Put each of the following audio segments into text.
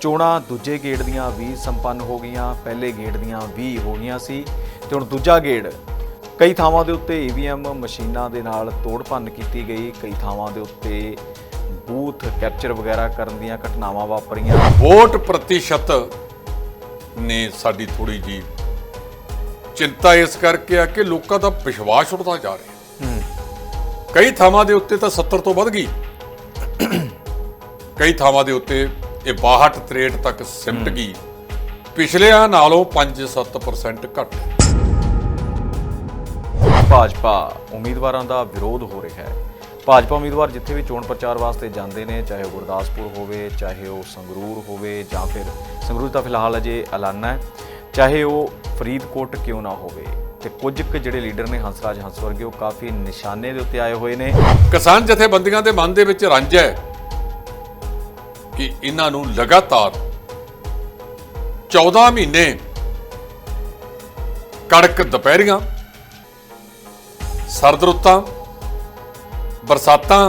ਚੋਣਾਂ ਦੂਜੇ ਗੇੜ ਦੀਆਂ 20 ਸੰਪੰਨ ਹੋ ਗਈਆਂ ਪਹਿਲੇ ਗੇੜ ਦੀਆਂ 20 ਹੋ ਗਈਆਂ ਸੀ ਤੇ ਹੁਣ ਦੂਜਾ ਗੇੜ ਕਈ ਥਾਵਾਂ ਦੇ ਉੱਤੇ ਈਵੀਐਮ ਮਸ਼ੀਨਾਂ ਦੇ ਨਾਲ ਤੋੜ ਭੰਨ ਕੀਤੀ ਗਈ। ਕਈ ਥਾਵਾਂ ਦੇ ਉੱਤੇ ਬੂਥ ਕੈਪਚਰ ਵਗੈਰਾ ਕਰਨ ਦੀਆਂ ਘਟਨਾਵਾਂ ਵਾਪਰੀਆਂ। ਵੋਟ ਪ੍ਰਤੀਸ਼ਤ ਨੇ ਸਾਡੀ ਥੋੜੀ ਜੀ ਚਿੰਤਾ ਇਸ ਕਰਕੇ ਆ ਕਿ ਲੋਕਾਂ ਦਾ ਵਿਸ਼ਵਾਸ ਉੱਠਦਾ ਜਾ ਰਿਹਾ। ਕਈ ਥਾਵਾਂ ਦੇ ਉੱਤੇ ਤਾਂ 70 ਤੋਂ ਵੱਧ ਗਈ। ਕਈ ਥਾਵਾਂ ਦੇ ਉੱਤੇ ਇਹ 62 63 ਤੱਕ ਸਿਮਟ ਗਈ। ਪਿਛਲਿਆਂ ਨਾਲੋਂ 5-7% ਘੱਟ। ਭਾਜਪਾ ਉਮੀਦਵਾਰਾਂ ਦਾ ਵਿਰੋਧ ਹੋ ਰਿਹਾ ਹੈ। ਭਾਜਪਾ ਉਮੀਦਵਾਰ ਜਿੱਥੇ ਵੀ ਚੋਣ ਪ੍ਰਚਾਰ ਵਾਸਤੇ ਜਾਂਦੇ ਨੇ ਚਾਹੇ ਉਹ ਗੁਰਦਾਸਪੁਰ ਹੋਵੇ ਚਾਹੇ ਉਹ ਸੰਗਰੂਰ ਹੋਵੇ ਜਾਂ ਫਿਰ ਸੰਗਰੂਰ ਤਾਂ ਫਿਲਹਾਲ ਅਜੇ ਐਲਾਨਾ ਹੈ। ਚਾਹੇ ਉਹ ਫਰੀਦਕੋਟ ਕਿਉਂ ਨਾ ਹੋਵੇ। ਤੇ ਕੁਝ ਕੁ ਜਿਹੜੇ ਲੀਡਰ ਨੇ ਹੰਸਰਾਜ ਹੰਸ ਵਰਗੇ ਉਹ ਕਾਫੀ ਨਿਸ਼ਾਨੇ ਦੇ ਉੱਤੇ ਆਏ ਹੋਏ ਨੇ। ਕਿਸਾਨ ਜਥੇਬੰਦੀਆਂ ਦੇ ਮਨ ਦੇ ਵਿੱਚ ਰੰਜ ਹੈ। ਕਿ ਇਹਨਾਂ ਨੂੰ ਲਗਾਤਾਰ 14 ਮਹੀਨੇ ਕੜਕ ਦੁਪਹਿਰੀਆਂ ਸਰਦ ਰੁੱਤਾਂ ਬਰਸਾਤਾਂ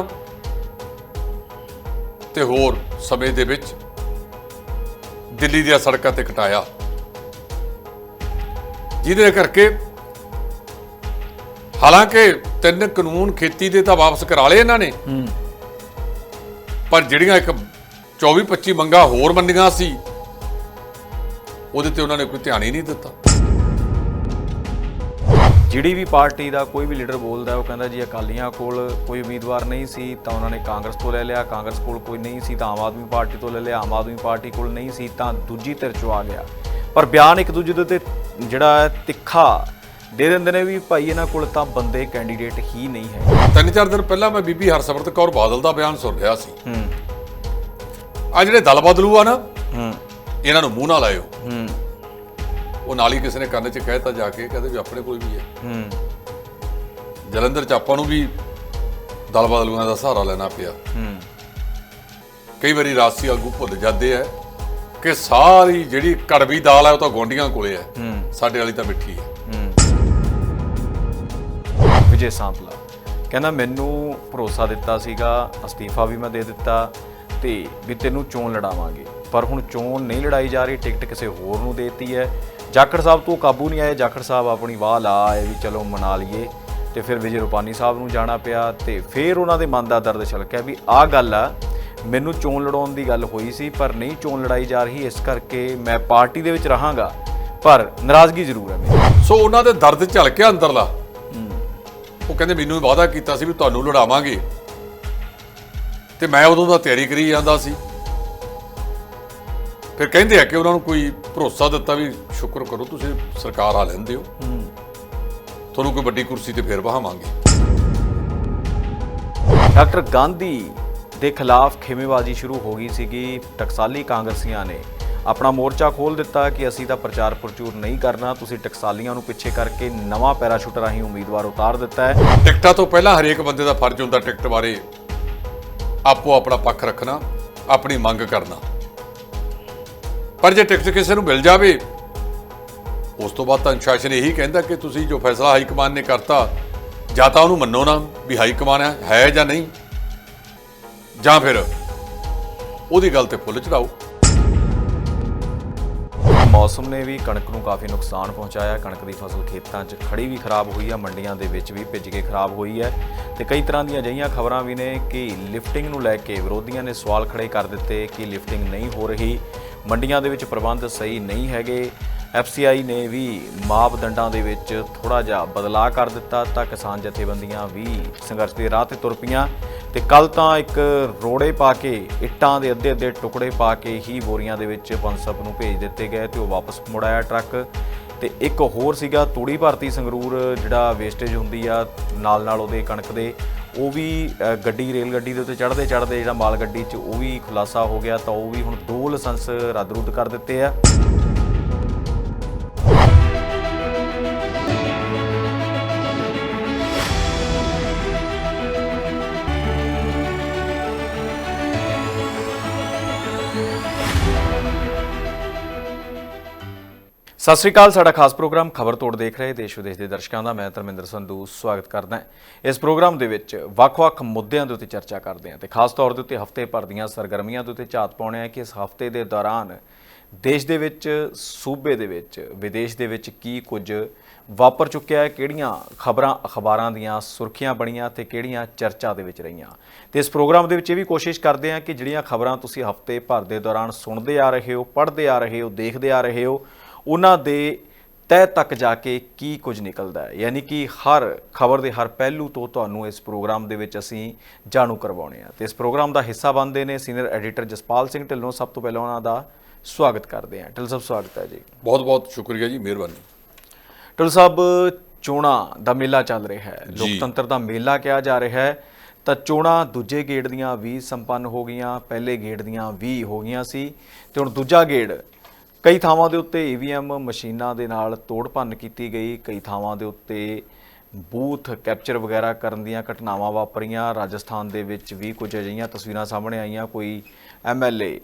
ਤੇ ਹੋਰ ਸਮੇਂ ਦੇ ਵਿੱਚ ਦਿੱਲੀ ਦੀਆਂ ਸੜਕਾਂ ਤੇ ਕਟਾਇਆ। ਜਿਹਦੇ ਕਰਕੇ ਹਾਲਾਂਕਿ ਤਿੰਨ ਕਾਨੂੰਨ ਖੇਤੀ ਦੇ ਤਾਂ ਵਾਪਸ ਕਰਾ ਲਏ ਇਹਨਾਂ ਨੇ ਪਰ ਜਿਹੜੀਆਂ ਇੱਕ 24 25 ਮੰਗਾਂ ਹੋਰ ਮੰਨੀਆਂ ਸੀ। ਉਹਦੇ ਤੇ ਉਹਨਾਂ ਨੇ ਕੋਈ ਧਿਆਨ ਹੀ ਨਹੀਂ ਦਿੱਤਾ। ਜਿਹੜੀ ਵੀ ਪਾਰਟੀ ਦਾ ਕੋਈ ਵੀ ਲੀਡਰ ਬੋਲਦਾ ਉਹ ਕਹਿੰਦਾ ਜੀ ਅਕਾਲੀਆਂ ਕੋਲ ਕੋਈ ਉਮੀਦਵਾਰ ਨਹੀਂ ਸੀ ਤਾਂ ਉਹਨਾਂ ਨੇ ਕਾਂਗਰਸ ਤੋਂ ਲੈ ਲਿਆ। ਕਾਂਗਰਸ ਕੋਲ ਕੋਈ ਨਹੀਂ ਸੀ ਤਾਂ ਆਮ ਆਦਮੀ ਪਾਰਟੀ ਤੋਂ ਲੈ ਲਿਆ। ਆਮ ਆਦਮੀ ਪਾਰਟੀ ਕੋਲ ਨਹੀਂ ਸੀ ਤਾਂ ਦੂਜੀ ਧਿਰ ਚੋਂ ਆ ਗਿਆ। ਪਰ ਬਿਆਨ ਇੱਕ ਦੂਜੇ ਦੇ ਉੱਤੇ ਜਿਹੜਾ ਤਿੱਖਾ ਦੇ ਦਿੰਦੇ ਨੇ ਵੀ ਭਾਈ ਇਹਨਾਂ ਕੋਲ ਤਾਂ ਬੰਦੇ ਕੈਂਡੀਡੇਟ ਹੀ ਨਹੀਂ ਹੈ ਤਿੰਨ ਚਾਰ ਦਿਨ ਪਹਿਲਾਂ ਮੈਂ ਬੀਬੀ ਹਰਸਿਮਰਤ ਕੌਰ ਬਾਦਲ ਦਾ ਬਿਆਨ ਸੁਣ ਰਿਹਾ ਸੀ। ਹੂੰ। ਆ ਜਿਹੜੇ ਦਲ ਬਦਲੂ ਆ ਨਾ ਹੂੰ। ਇਹਨਾਂ ਨੂੰ ਮੂੰਹ ਨਾ ਲਾਇਓ ਹੂੰ। ਉਹ ਨਾਲ ਹੀ ਕਿਸੇ ਨੇ ਕੰਨ 'ਚ ਕਹਿਤਾ ਜਾ ਕੇ ਕਹਿੰਦੇ ਵੀ ਆਪਣੇ ਕੋਲ ਵੀ ਹੈ। ਹੂੰ। ਜਲੰਧਰ 'ਚ ਆਪਾਂ ਨੂੰ ਵੀ ਦਲ ਬਦਲੂਆਂ ਦਾ ਸਹਾਰਾ ਲੈਣਾ ਪਿਆ। ਹੂੰ। ਕਈ ਵਾਰੀ ਰਾਸੀ ਆਗੂ ਭੁੱਲ ਜਾਂਦੇ ਆ ਕਿ ਸਾਰੀ ਜਿਹੜੀ ਕੜਵੀ ਦਾਲ ਹੈ ਉਹ ਤਾਂ ਗੋਂਡੀਆਂ ਕੋਲੇ ਹੈ ਹੂੰ। ਸਾਡੇ ਵਾਲੀ ਤਾਂ ਮਿੱਠੀ ਹੈ ਹੂੰ। ਵਿਜੇ ਸਾਂਪਲਾ ਕਹਿੰਦਾ ਮੈਨੂੰ ਭਰੋਸਾ ਦਿੱਤਾ ਸੀਗਾ ਅਸਤੀਫਾ ਵੀ ਮੈਂ ਦੇ ਦਿੱਤਾ। ਤੇ ਵੀ ਤੈਨੂੰ ਚੋਣ ਲੜਾਵਾਂਗੇ। ਪਰ ਹੁਣ ਚੋਣ ਨਹੀਂ ਲੜਾਈ ਜਾ ਰਹੀ ਟਿਕਟ ਕਿਸੇ ਹੋਰ ਨੂੰ ਦੇਤੀ ਹੈ। ਜਾਖੜ ਸਾਹਿਬ ਤੋਂ ਕਾਬੂ ਨਹੀਂ ਆਏ ਜਾਖੜ ਸਾਹਿਬ ਆਪਣੀ ਵਾਹ ਲਾ ਆਏ ਵੀ ਚਲੋ ਮਨਾ ਲਈਏ। ਤੇ ਫਿਰ ਵਿਜੇ ਰੂਪਾਨੀ ਸਾਹਿਬ ਨੂੰ ਜਾਣਾ ਪਿਆ ਤੇ ਫਿਰ ਉਹਨਾਂ ਦੇ ਮਨ ਦਾ ਦਰਦ ਛਲਕਿਆ ਵੀ ਆਹ ਗੱਲ ਆ ਮੈਨੂੰ ਚੋਣ ਲੜਾਉਣ ਦੀ ਗੱਲ ਹੋਈ ਸੀ ਪਰ ਨਹੀਂ ਚੋਣ ਲੜਾਈ ਜਾ ਰਹੀ ਇਸ ਕਰਕੇ ਮੈਂ ਪਾਰਟੀ ਦੇ ਵਿੱਚ ਰਹਾਂਗਾ। ਪਰ ਨਾਰਾਜ਼ਗੀ ਜ਼ਰੂਰ ਹੈ ਮੇਰੀ। ਸੋ ਉਹਨਾਂ ਦੇ ਦਰਦ ਝਲਕਿਆ ਅੰਦਰਲਾ। ਉਹ ਕਹਿੰਦੇ ਮੈਨੂੰ ਵਾਅਦਾ ਕੀਤਾ ਸੀ ਵੀ ਤੁਹਾਨੂੰ ਲੜਾਵਾਂਗੇ। ਤੇ ਮੈਂ ਉਦੋਂ ਦਾ ਤਿਆਰੀ ਕਰੀ ਜਾਂਦਾ ਸੀ। ਫਿਰ ਕਹਿੰਦੇ ਆ ਕਿ ਉਹਨਾਂ ਨੂੰ ਕੋਈ ਭਰੋਸਾ ਦਿੱਤਾ ਵੀ ਸ਼ੁਕਰ ਕਰੋ ਤੁਸੀਂ ਸਰਕਾਰ ਆ ਲੈਂਦੇ ਹੋ। ਤੁਹਾਨੂੰ ਕੋਈ ਵੱਡੀ ਕੁਰਸੀ ਤੇ ਫੇਰ ਬਹਾਵਾਂਗੇ। ਡਾਕਟਰ ਗਾਂਧੀ ਦੇ ਖਿਲਾਫ ਖੇਮੇਬਾਜ਼ੀ ਸ਼ੁਰੂ ਹੋ ਗਈ ਸੀਗੀ। ਟਕਸਾਲੀ ਕਾਂਗਰਸੀਆਂ ਨੇ ਆਪਣਾ ਮੋਰਚਾ ਖੋਲ ਦਿੱਤਾ ਕਿ ਅਸੀਂ ਤਾਂ ਪ੍ਰਚਾਰ ਪ੍ਰਚੂਰ ਨਹੀਂ ਕਰਨਾ ਤੁਸੀਂ ਟਕਸਾਲੀਆਂ ਨੂੰ ਪਿੱਛੇ ਕਰਕੇ ਨਵਾਂ ਪੈਰਾਸ਼ੂਟ ਰਾਹੀਂ ਉਮੀਦਵਾਰ ਉਤਾਰ ਦਿੱਤਾ ਹੈ। ਟਿਕਟਾਂ ਤੋਂ ਪਹਿਲਾਂ ਹਰੇਕ ਬੰਦੇ ਦਾ ਫਰਜ਼ ਹੁੰਦਾ ਟਿਕਟ ਬਾਰੇ ਆਪੋ ਆਪਣਾ ਪੱਖ ਰੱਖਣਾ, ਆਪਣੀ ਮੰਗ ਕਰਨਾ। ਪਰ ਜੇ ਟਿਕਟ ਕਿਸੇ ਨੂੰ ਮਿਲ ਜਾਵੇ, ਉਸ ਤੋਂ ਬਾਅਦ ਤਾਂ ਅਨੁਸ਼ਾਸਨ ਇਹੀ ਕਹਿੰਦਾ ਕਿ ਤੁਸੀਂ ਜੋ ਫੈਸਲਾ ਹਾਈ ਕਮਾਨ ਨੇ ਕਰਤਾ, ਜਾਂ ਤਾਂ ਉਹਨੂੰ ਮੰਨੋ ਨਾ ਵੀ ਹਾਈ ਕਮਾਨ ਹੈ- ਹੈ ਜਾਂ ਨਹੀਂ। ਜਾਂ ਫਿਰ ਉਹਦੀ ਗੱਲ ਤੇ ਫੁੱਲ ਚੜਾਓ। ਮੌਸਮ ਨੇ ਵੀ ਕਣਕ ਨੂੰ ਕਾਫੀ ਨੁਕਸਾਨ ਪਹੁੰਚਾਇਆ। ਕਣਕ ਦੀ ਫਸਲ ਖੇਤਾਂ 'ਚ ਖੜੀ ਵੀ ਖਰਾਬ ਹੋਈ ਆ, ਮੰਡੀਆਂ ਦੇ ਵਿੱਚ ਵੀ ਭਿੱਜ ਕੇ ਖਰਾਬ ਹੋਈ ਹੈ ਤੇ ਕਈ ਤਰ੍ਹਾਂ ਦੀਆਂ ਅਜਿਹੀਆਂ ਖਬਰਾਂ ਵੀ ਨੇ ਕਿ ਲਿਫਟਿੰਗ ਨੂੰ ਲੈ ਕੇ ਵਿਰੋਧੀਆਂ ਨੇ ਸਵਾਲ ਖੜੇ ਕਰ ਦਿੱਤੇ ਕਿ ਲਿਫਟਿੰਗ ਨਹੀਂ ਹੋ ਰਹੀ। ਮੰਡੀਆਂ ਦੇ ਵਿੱਚ ਪ੍ਰਬੰਧ ਸਹੀ ਨਹੀਂ ਹੈਗੇ। ਐਫਸੀਆਈ ਨੇ ਵੀ ਮਾਪਦੰਡਾਂ ਦੇ ਵਿੱਚ ਥੋੜਾ ਜਿਹਾ ਬਦਲਾਅ ਕਰ ਦਿੱਤਾ ਤਾਂ ਕਿਸਾਨ ਜਥੇਬੰਦੀਆਂ ਵੀ ਸੰਘਰਸ਼ ਦੇ ਰਾਹ ਤੇ ਤੁਰ ਪਈਆਂ ਤੇ ਕੱਲ ਤਾਂ ਇੱਕ ਰੋੜੇ ਪਾ ਕੇ, ਇੱਟਾਂ ਦੇ ਅੱਧੇ ਅੱਧੇ ਟੁਕੜੇ ਪਾ ਕੇ ਹੀ ਬੋਰੀਆਂ ਦੇ ਵਿੱਚ ਪਨਸਪ ਨੂੰ ਭੇਜ ਦਿੱਤੇ ਗਏ ਤੇ ਉਹ ਵਾਪਸ ਮੁੜਾਇਆ ਟਰੱਕ। ਤੇ ਇੱਕ ਹੋਰ ਸੀਗਾ ਤੂੜੀ ਭਰਤੀ ਸੰਗਰੂਰ, ਜਿਹੜਾ ਵੇਸਟੇਜ ਹੁੰਦੀ ਆ ਨਾਲ ਨਾਲ ਉਹਦੇ ਕਣਕ ਦੇ, ਉਹ ਵੀ ਗੱਡੀ, ਰੇਲ ਗੱਡੀ ਦੇ ਉੱਤੇ ਚੜ੍ਹਦੇ ਚੜ੍ਹਦੇ ਜਿਹੜਾ ਮਾਲ ਗੱਡੀ 'ਚ ਉਹ ਵੀ ਖੁਲਾਸਾ ਹੋ ਗਿਆ ਤਾਂ ਉਹ ਵੀ ਹੁਣ ਦੋ ਲਾਇਸੈਂਸ ਰੱਦ ਰੁੱਦ ਕਰ ਦਿੱਤੇ ਆ। ਸਤਿ ਸ੍ਰੀ ਅਕਾਲ, ਸਾਡਾ ਖਾਸ ਪ੍ਰੋਗਰਾਮ ਖਬਰ ਤੋੜ ਦੇਖ ਰਹੇ ਦੇਸ਼ ਵਿਦੇਸ਼ ਦੇ ਦਰਸ਼ਕਾਂ ਦਾ। ਮੈਂ ਧਰਮਿੰਦਰ ਸੰਧੂ, ਸਵਾਗਤ ਕਰਦਾ ਇਸ ਪ੍ਰੋਗਰਾਮ ਦੇ ਵਿੱਚ ਵੱਖ-ਵੱਖ ਮੁੱਦਿਆਂ ਦੇ ਉੱਤੇ ਚਰਚਾ ਕਰਦੇ ਹਾਂ ਤੇ ਖਾਸ ਤੌਰ ਦੇ ਉੱਤੇ ਹਫ਼ਤੇ ਭਰ ਦੀਆਂ ਸਰਗਰਮੀਆਂ ਦੇ ਉੱਤੇ ਝਾਤ ਪਾਉਣੇ ਆ ਕਿ ਇਸ ਹਫ਼ਤੇ ਦੇ ਦੌਰਾਨ ਦੇਸ਼ ਦੇ ਵਿੱਚ, ਸੂਬੇ ਦੇ ਵਿੱਚ, ਵਿਦੇਸ਼ ਦੇ ਵਿੱਚ ਕੀ ਕੁਝ ਵਾਪਰ ਚੁੱਕਿਆ ਹੈ, ਕਿਹੜੀਆਂ ਖਬਰਾਂ, ਅਖਬਾਰਾਂ ਦੀਆਂ ਸੁਰਖੀਆਂ ਬਣੀਆਂ ਤੇ ਕਿਹੜੀਆਂ ਚਰਚਾ ਦੇ ਵਿੱਚ ਰਹੀਆਂ। ਤੇ ਇਸ ਪ੍ਰੋਗਰਾਮ ਦੇ ਵਿੱਚ ਇਹ ਵੀ ਕੋਸ਼ਿਸ਼ ਕਰਦੇ ਹਾਂ ਕਿ ਜਿਹੜੀਆਂ ਖਬਰਾਂ ਤੁਸੀਂ ਹਫ਼ਤੇ ਭਰ ਦੇ ਦੌਰਾਨ ਸੁਣਦੇ ਆ ਰਹੇ ਹੋ, ਪੜ੍ਹਦੇ ਆ ਰਹੇ ਹੋ, ਦੇਖਦੇ ਆ ਰਹੇ ਹੋ ਉਹਨਾਂ ਦੇ ਤਹਿ ਤੱਕ ਜਾ ਕੇ ਕੀ ਕੁਝ ਨਿਕਲਦਾ ਹੈ। ਯਾਨੀ ਕਿ ਹਰ ਖਬਰ ਦੇ ਹਰ ਪਹਿਲੂ ਤੋਂ ਤੁਹਾਨੂੰ ਇਸ ਪ੍ਰੋਗਰਾਮ ਦੇ ਵਿੱਚ ਅਸੀਂ ਜਾਣੂ ਕਰਵਾਉਣੇ ਆ। ਤੇ ਇਸ ਪ੍ਰੋਗਰਾਮ ਦਾ ਹਿੱਸਾ ਬਣਦੇ ਨੇ ਸੀਨੀਅਰ ਐਡੀਟਰ ਜਸਪਾਲ ਸਿੰਘ ਢਿੱਲੋਂ। ਸਭ ਤੋਂ ਪਹਿਲਾਂ ਉਹਨਾਂ ਦਾ ਸਵਾਗਤ ਕਰਦੇ ਹਾਂ। ਢਿੱਲੋਂ ਸਾਹਿਬ ਸਵਾਗਤ ਹੈ ਜੀ। ਬਹੁਤ ਬਹੁਤ ਸ਼ੁਕਰੀਆ ਜੀ ਮਿਹਰਬਾਨੀ। ਢਿੱਲੋਂ ਸਾਹਿਬ ਚੋਣਾਂ ਦਾ ਮੇਲਾ ਚੱਲ ਰਿਹਾ ਹੈ। ਲੋਕਤੰਤਰ ਦਾ ਮੇਲਾ ਕਿਹਾ ਜਾ ਰਿਹਾ ਹੈ। ਤਾਂ ਚੋਣਾਂ ਦੂਜੇ ਗੇੜ ਦੀਆਂ 20 ਸੰਪੰਨ ਹੋ ਗਈਆਂ ਪਹਿਲੇ ਗੇੜ ਦੀਆਂ 20 ਹੋ ਗਈਆਂ ਸੀ। ਤੇ ਹੁਣ ਦੂਜਾ ਗੇੜ ਕਈ ਥਾਵਾਂ ਦੇ ਉੱਤੇ ਈਵੀਐਮ ਮਸ਼ੀਨਾਂ ਦੇ ਨਾਲ ਤੋੜ ਭੰਨ ਕੀਤੀ ਗਈ। ਕਈ ਥਾਵਾਂ ਦੇ ਉੱਤੇ ਬੂਥ ਕੈਪਚਰ ਵਗੈਰਾ ਕਰਨ ਦੀਆਂ ਘਟਨਾਵਾਂ ਵਾਪਰੀਆਂ। ਰਾਜਸਥਾਨ ਦੇ ਵਿੱਚ ਵੀ ਕੁਝ ਅਜਿਹੀਆਂ ਤਸਵੀਰਾਂ ਸਾਹਮਣੇ ਆਈਆਂ। ਕੋਈ ਐਮਐਲਏ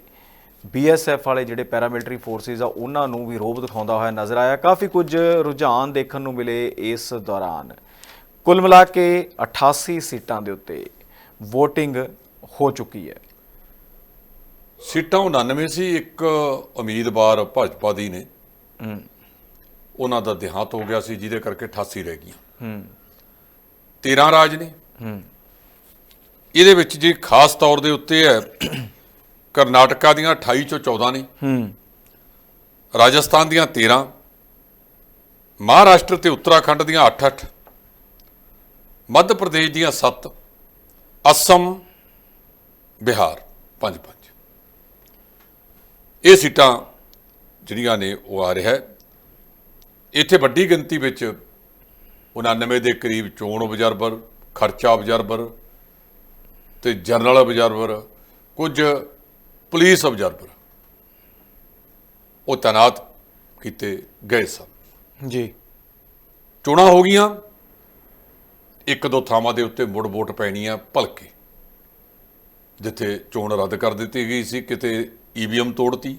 ਬੀਐਸਐਫ ਵਾਲੇ ਜਿਹੜੇ ਪੈਰਾਮਿਲਟਰੀ ਫੋਰਸਿਸ ਆ, ਉਹਨਾਂ ਨੂੰ ਵੀ ਰੋਬ ਦਿਖਾਉਂਦਾ ਹੋਇਆ ਨਜ਼ਰ ਆਇਆ। ਕਾਫੀ ਕੁਝ ਰੁਝਾਨ ਦੇਖਣ ਨੂੰ ਮਿਲੇ ਇਸ ਦੌਰਾਨ। ਕੁੱਲ ਮਿਲਾ ਕੇ 88 ਸੀਟਾਂ ਦੇ ਉੱਤੇ VOTING ਹੋ ਚੁੱਕੀ ਹੈ। ਸੀਟਾਂ 99 ਸੀ ਇੱਕ ਉਮੀਦਵਾਰ ਭਾਜਪਾ ਦੀ ਨੇ। ਹੂੰ। ਉਹਨਾਂ ਦਾ ਦੇਹਾਂਤ ਹੋ ਗਿਆ ਸੀ ਜਿਹਦੇ ਕਰਕੇ 88 ਰਹਿ ਗਈਆਂ। ਹੂੰ। 13 ਰਾਜ ਨੇ। ਹੂੰ। ਇਹਦੇ ਵਿੱਚ ਜੀ ਖਾਸ ਤੌਰ ਦੇ ਉੱਤੇ ਹੈ ਕਰਨਾਟਕਾ ਦੀਆਂ 28 ਚੋਂ 14 ਨੇ। ਹੂੰ। ਰਾਜਸਥਾਨ ਦੀਆਂ 13 ਮਹਾਰਾਸ਼ਟਰ ਤੇ ਉੱਤਰਾਖੰਡ ਦੀਆਂ 8-8 ਮੱਧ ਪ੍ਰਦੇਸ਼ ਦੀਆਂ 7 ਅਸਮ ਬਿਹਾਰ 5-5 ਇਹ ਸੀਟਾਂ ਜਿਹੜੀਆਂ ਨੇ ਉਹ ਆ ਰਿਹਾ ਇੱਥੇ ਵੱਡੀ ਗਿਣਤੀ ਵਿੱਚ 99 ਦੇ ਕਰੀਬ ਚੋਣ ਆਬਜ਼ਰਵਰ ਖਰਚਾ ਆਬਜ਼ਰਵਰ ਤੇ ਜਨਰਲ ਆਬਜ਼ਰਵਰ ਕੁਝ ਪੁਲਿਸ ਆਬਜ਼ਰਵਰ ਉਹ ਤੈਨਾਤ ਕੀਤੇ ਗਏ ਸਨ। ਜੀ। ਚੋਣਾਂ ਹੋ ਗਈਆਂ। ਇੱਕ ਦੋ ਥਾਵਾਂ ਦੇ ਉੱਤੇ ਮੁੜ ਵੋਟ ਪੈਣੀ ਆ ਭਲਕੇ ਜਿੱਥੇ ਚੋਣ ਰੱਦ ਕਰ ਦਿੱਤੀ ਗਈ ਸੀ। ਕਿਤੇ ਈਵੀਐਮ ਤੋੜਤੀ।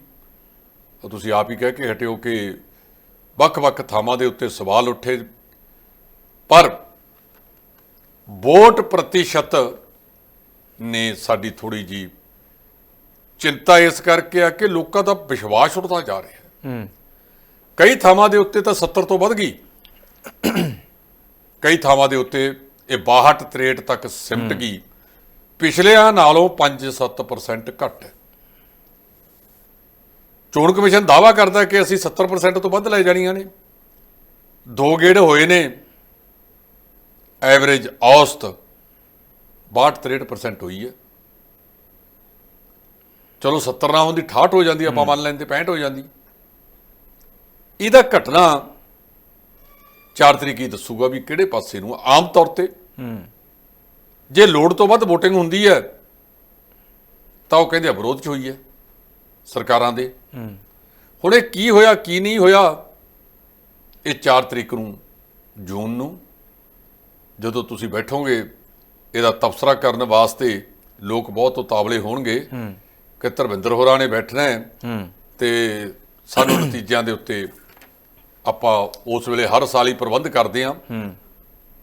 ਤੁਸੀਂ ਆਪ ਹੀ ਕਹਿ ਕੇ ਹਟਿਓ ਕਿ ਵੱਖ-ਵੱਖ ਥਾਵਾਂ ਦੇ ਉੱਤੇ ਸਵਾਲ ਉੱਠੇ। ਪਰ ਵੋਟ ਪ੍ਰਤੀਸ਼ਤ ਨੇ ਸਾਡੀ ਥੋੜੀ ਜੀ ਚਿੰਤਾ ਇਸ ਕਰਕੇ ਆ ਕਿ ਲੋਕਾਂ ਦਾ ਵਿਸ਼ਵਾਸ ਉੱਠਦਾ ਜਾ ਰਿਹਾ ਹੈ। ਹੂੰ। ਕਈ ਥਾਵਾਂ ਦੇ ਉੱਤੇ ਤਾਂ 70 ਤੋਂ ਵੱਧ ਗਈ। ਕਈ ਥਾਵਾਂ ਦੇ ਉੱਤੇ ਇਹ 62 63 ਤੱਕ ਸਿਮਟ ਗਈ। ਪਿਛਲਿਆਂ ਨਾਲੋਂ 5-7% ਘੱਟ ਹੈ। ਚੋਣ ਕਮਿਸ਼ਨ ਦਾਵਾ ਕਰਦਾ ਕਿ ਅਸੀਂ 70% ਤੋਂ ਵੱਧ ਲੈ ਜਾਣੀਆਂ ਨੇ। ਦੋ ਗੇੜ ਹੋਏ ਨੇ। ਐਵਰੇਜ ਔਸਤ 62-63% ਹੋਈ ਹੈ। ਚਲੋ 70 ਨਾ ਹੁੰਦੀ 68 ਹੋ ਜਾਂਦੀ ਆਪਾਂ ਮੰਨ ਲੈਂਦੇ 65 ਹੋ ਜਾਂਦੀ। ਇਹਦਾ ਘਟਨਾ 4 ਤਰੀਕ ਹੀ ਦੱਸੂਗਾ ਵੀ ਕਿਹੜੇ ਪਾਸੇ ਨੂੰ ਆਮ ਤੌਰ ਤੇ ਜੇ ਲੋੜ ਤੋਂ ਵੱਧ VOTING ਹੁੰਦੀ ਹੈ ਤਾਂ ਉਹ ਕਹਿੰਦੇ ਆ ਵਿਰੋਧ ਚ ਹੋਈ ਹੈ। ਸਰਕਾਰਾਂ ਦੇ। ਹੁਣ ਇਹ ਕੀ ਹੋਇਆ ਕੀ ਨਹੀਂ ਹੋਇਆ? ਇਹ 4 ਤਰੀਕ ਨੂੰ ਜੂਨ ਨੂੰ ਜਦੋਂ ਤੁਸੀਂ ਬੈਠੋਗੇ ਇਹਦਾ ਤਬਸਰਾ ਕਰਨ ਵਾਸਤੇ ਲੋਕ ਬਹੁਤ ਉਤਾਵਲੇ ਹੋਣਗੇ ਕਿ ਧਰਮਿੰਦਰ ਹੋਰਾਂ ਨੇ ਬੈਠਣਾ ਹੈ ਤੇ ਸਾਨੂੰ ਨਤੀਜਿਆਂ ਦੇ ਉੱਤੇ ਆਪਾਂ ਉਸ ਵੇਲੇ ਹਰ ਸਾਲ ਹੀ ਪ੍ਰਬੰਧ ਕਰਦੇ ਹੂੰ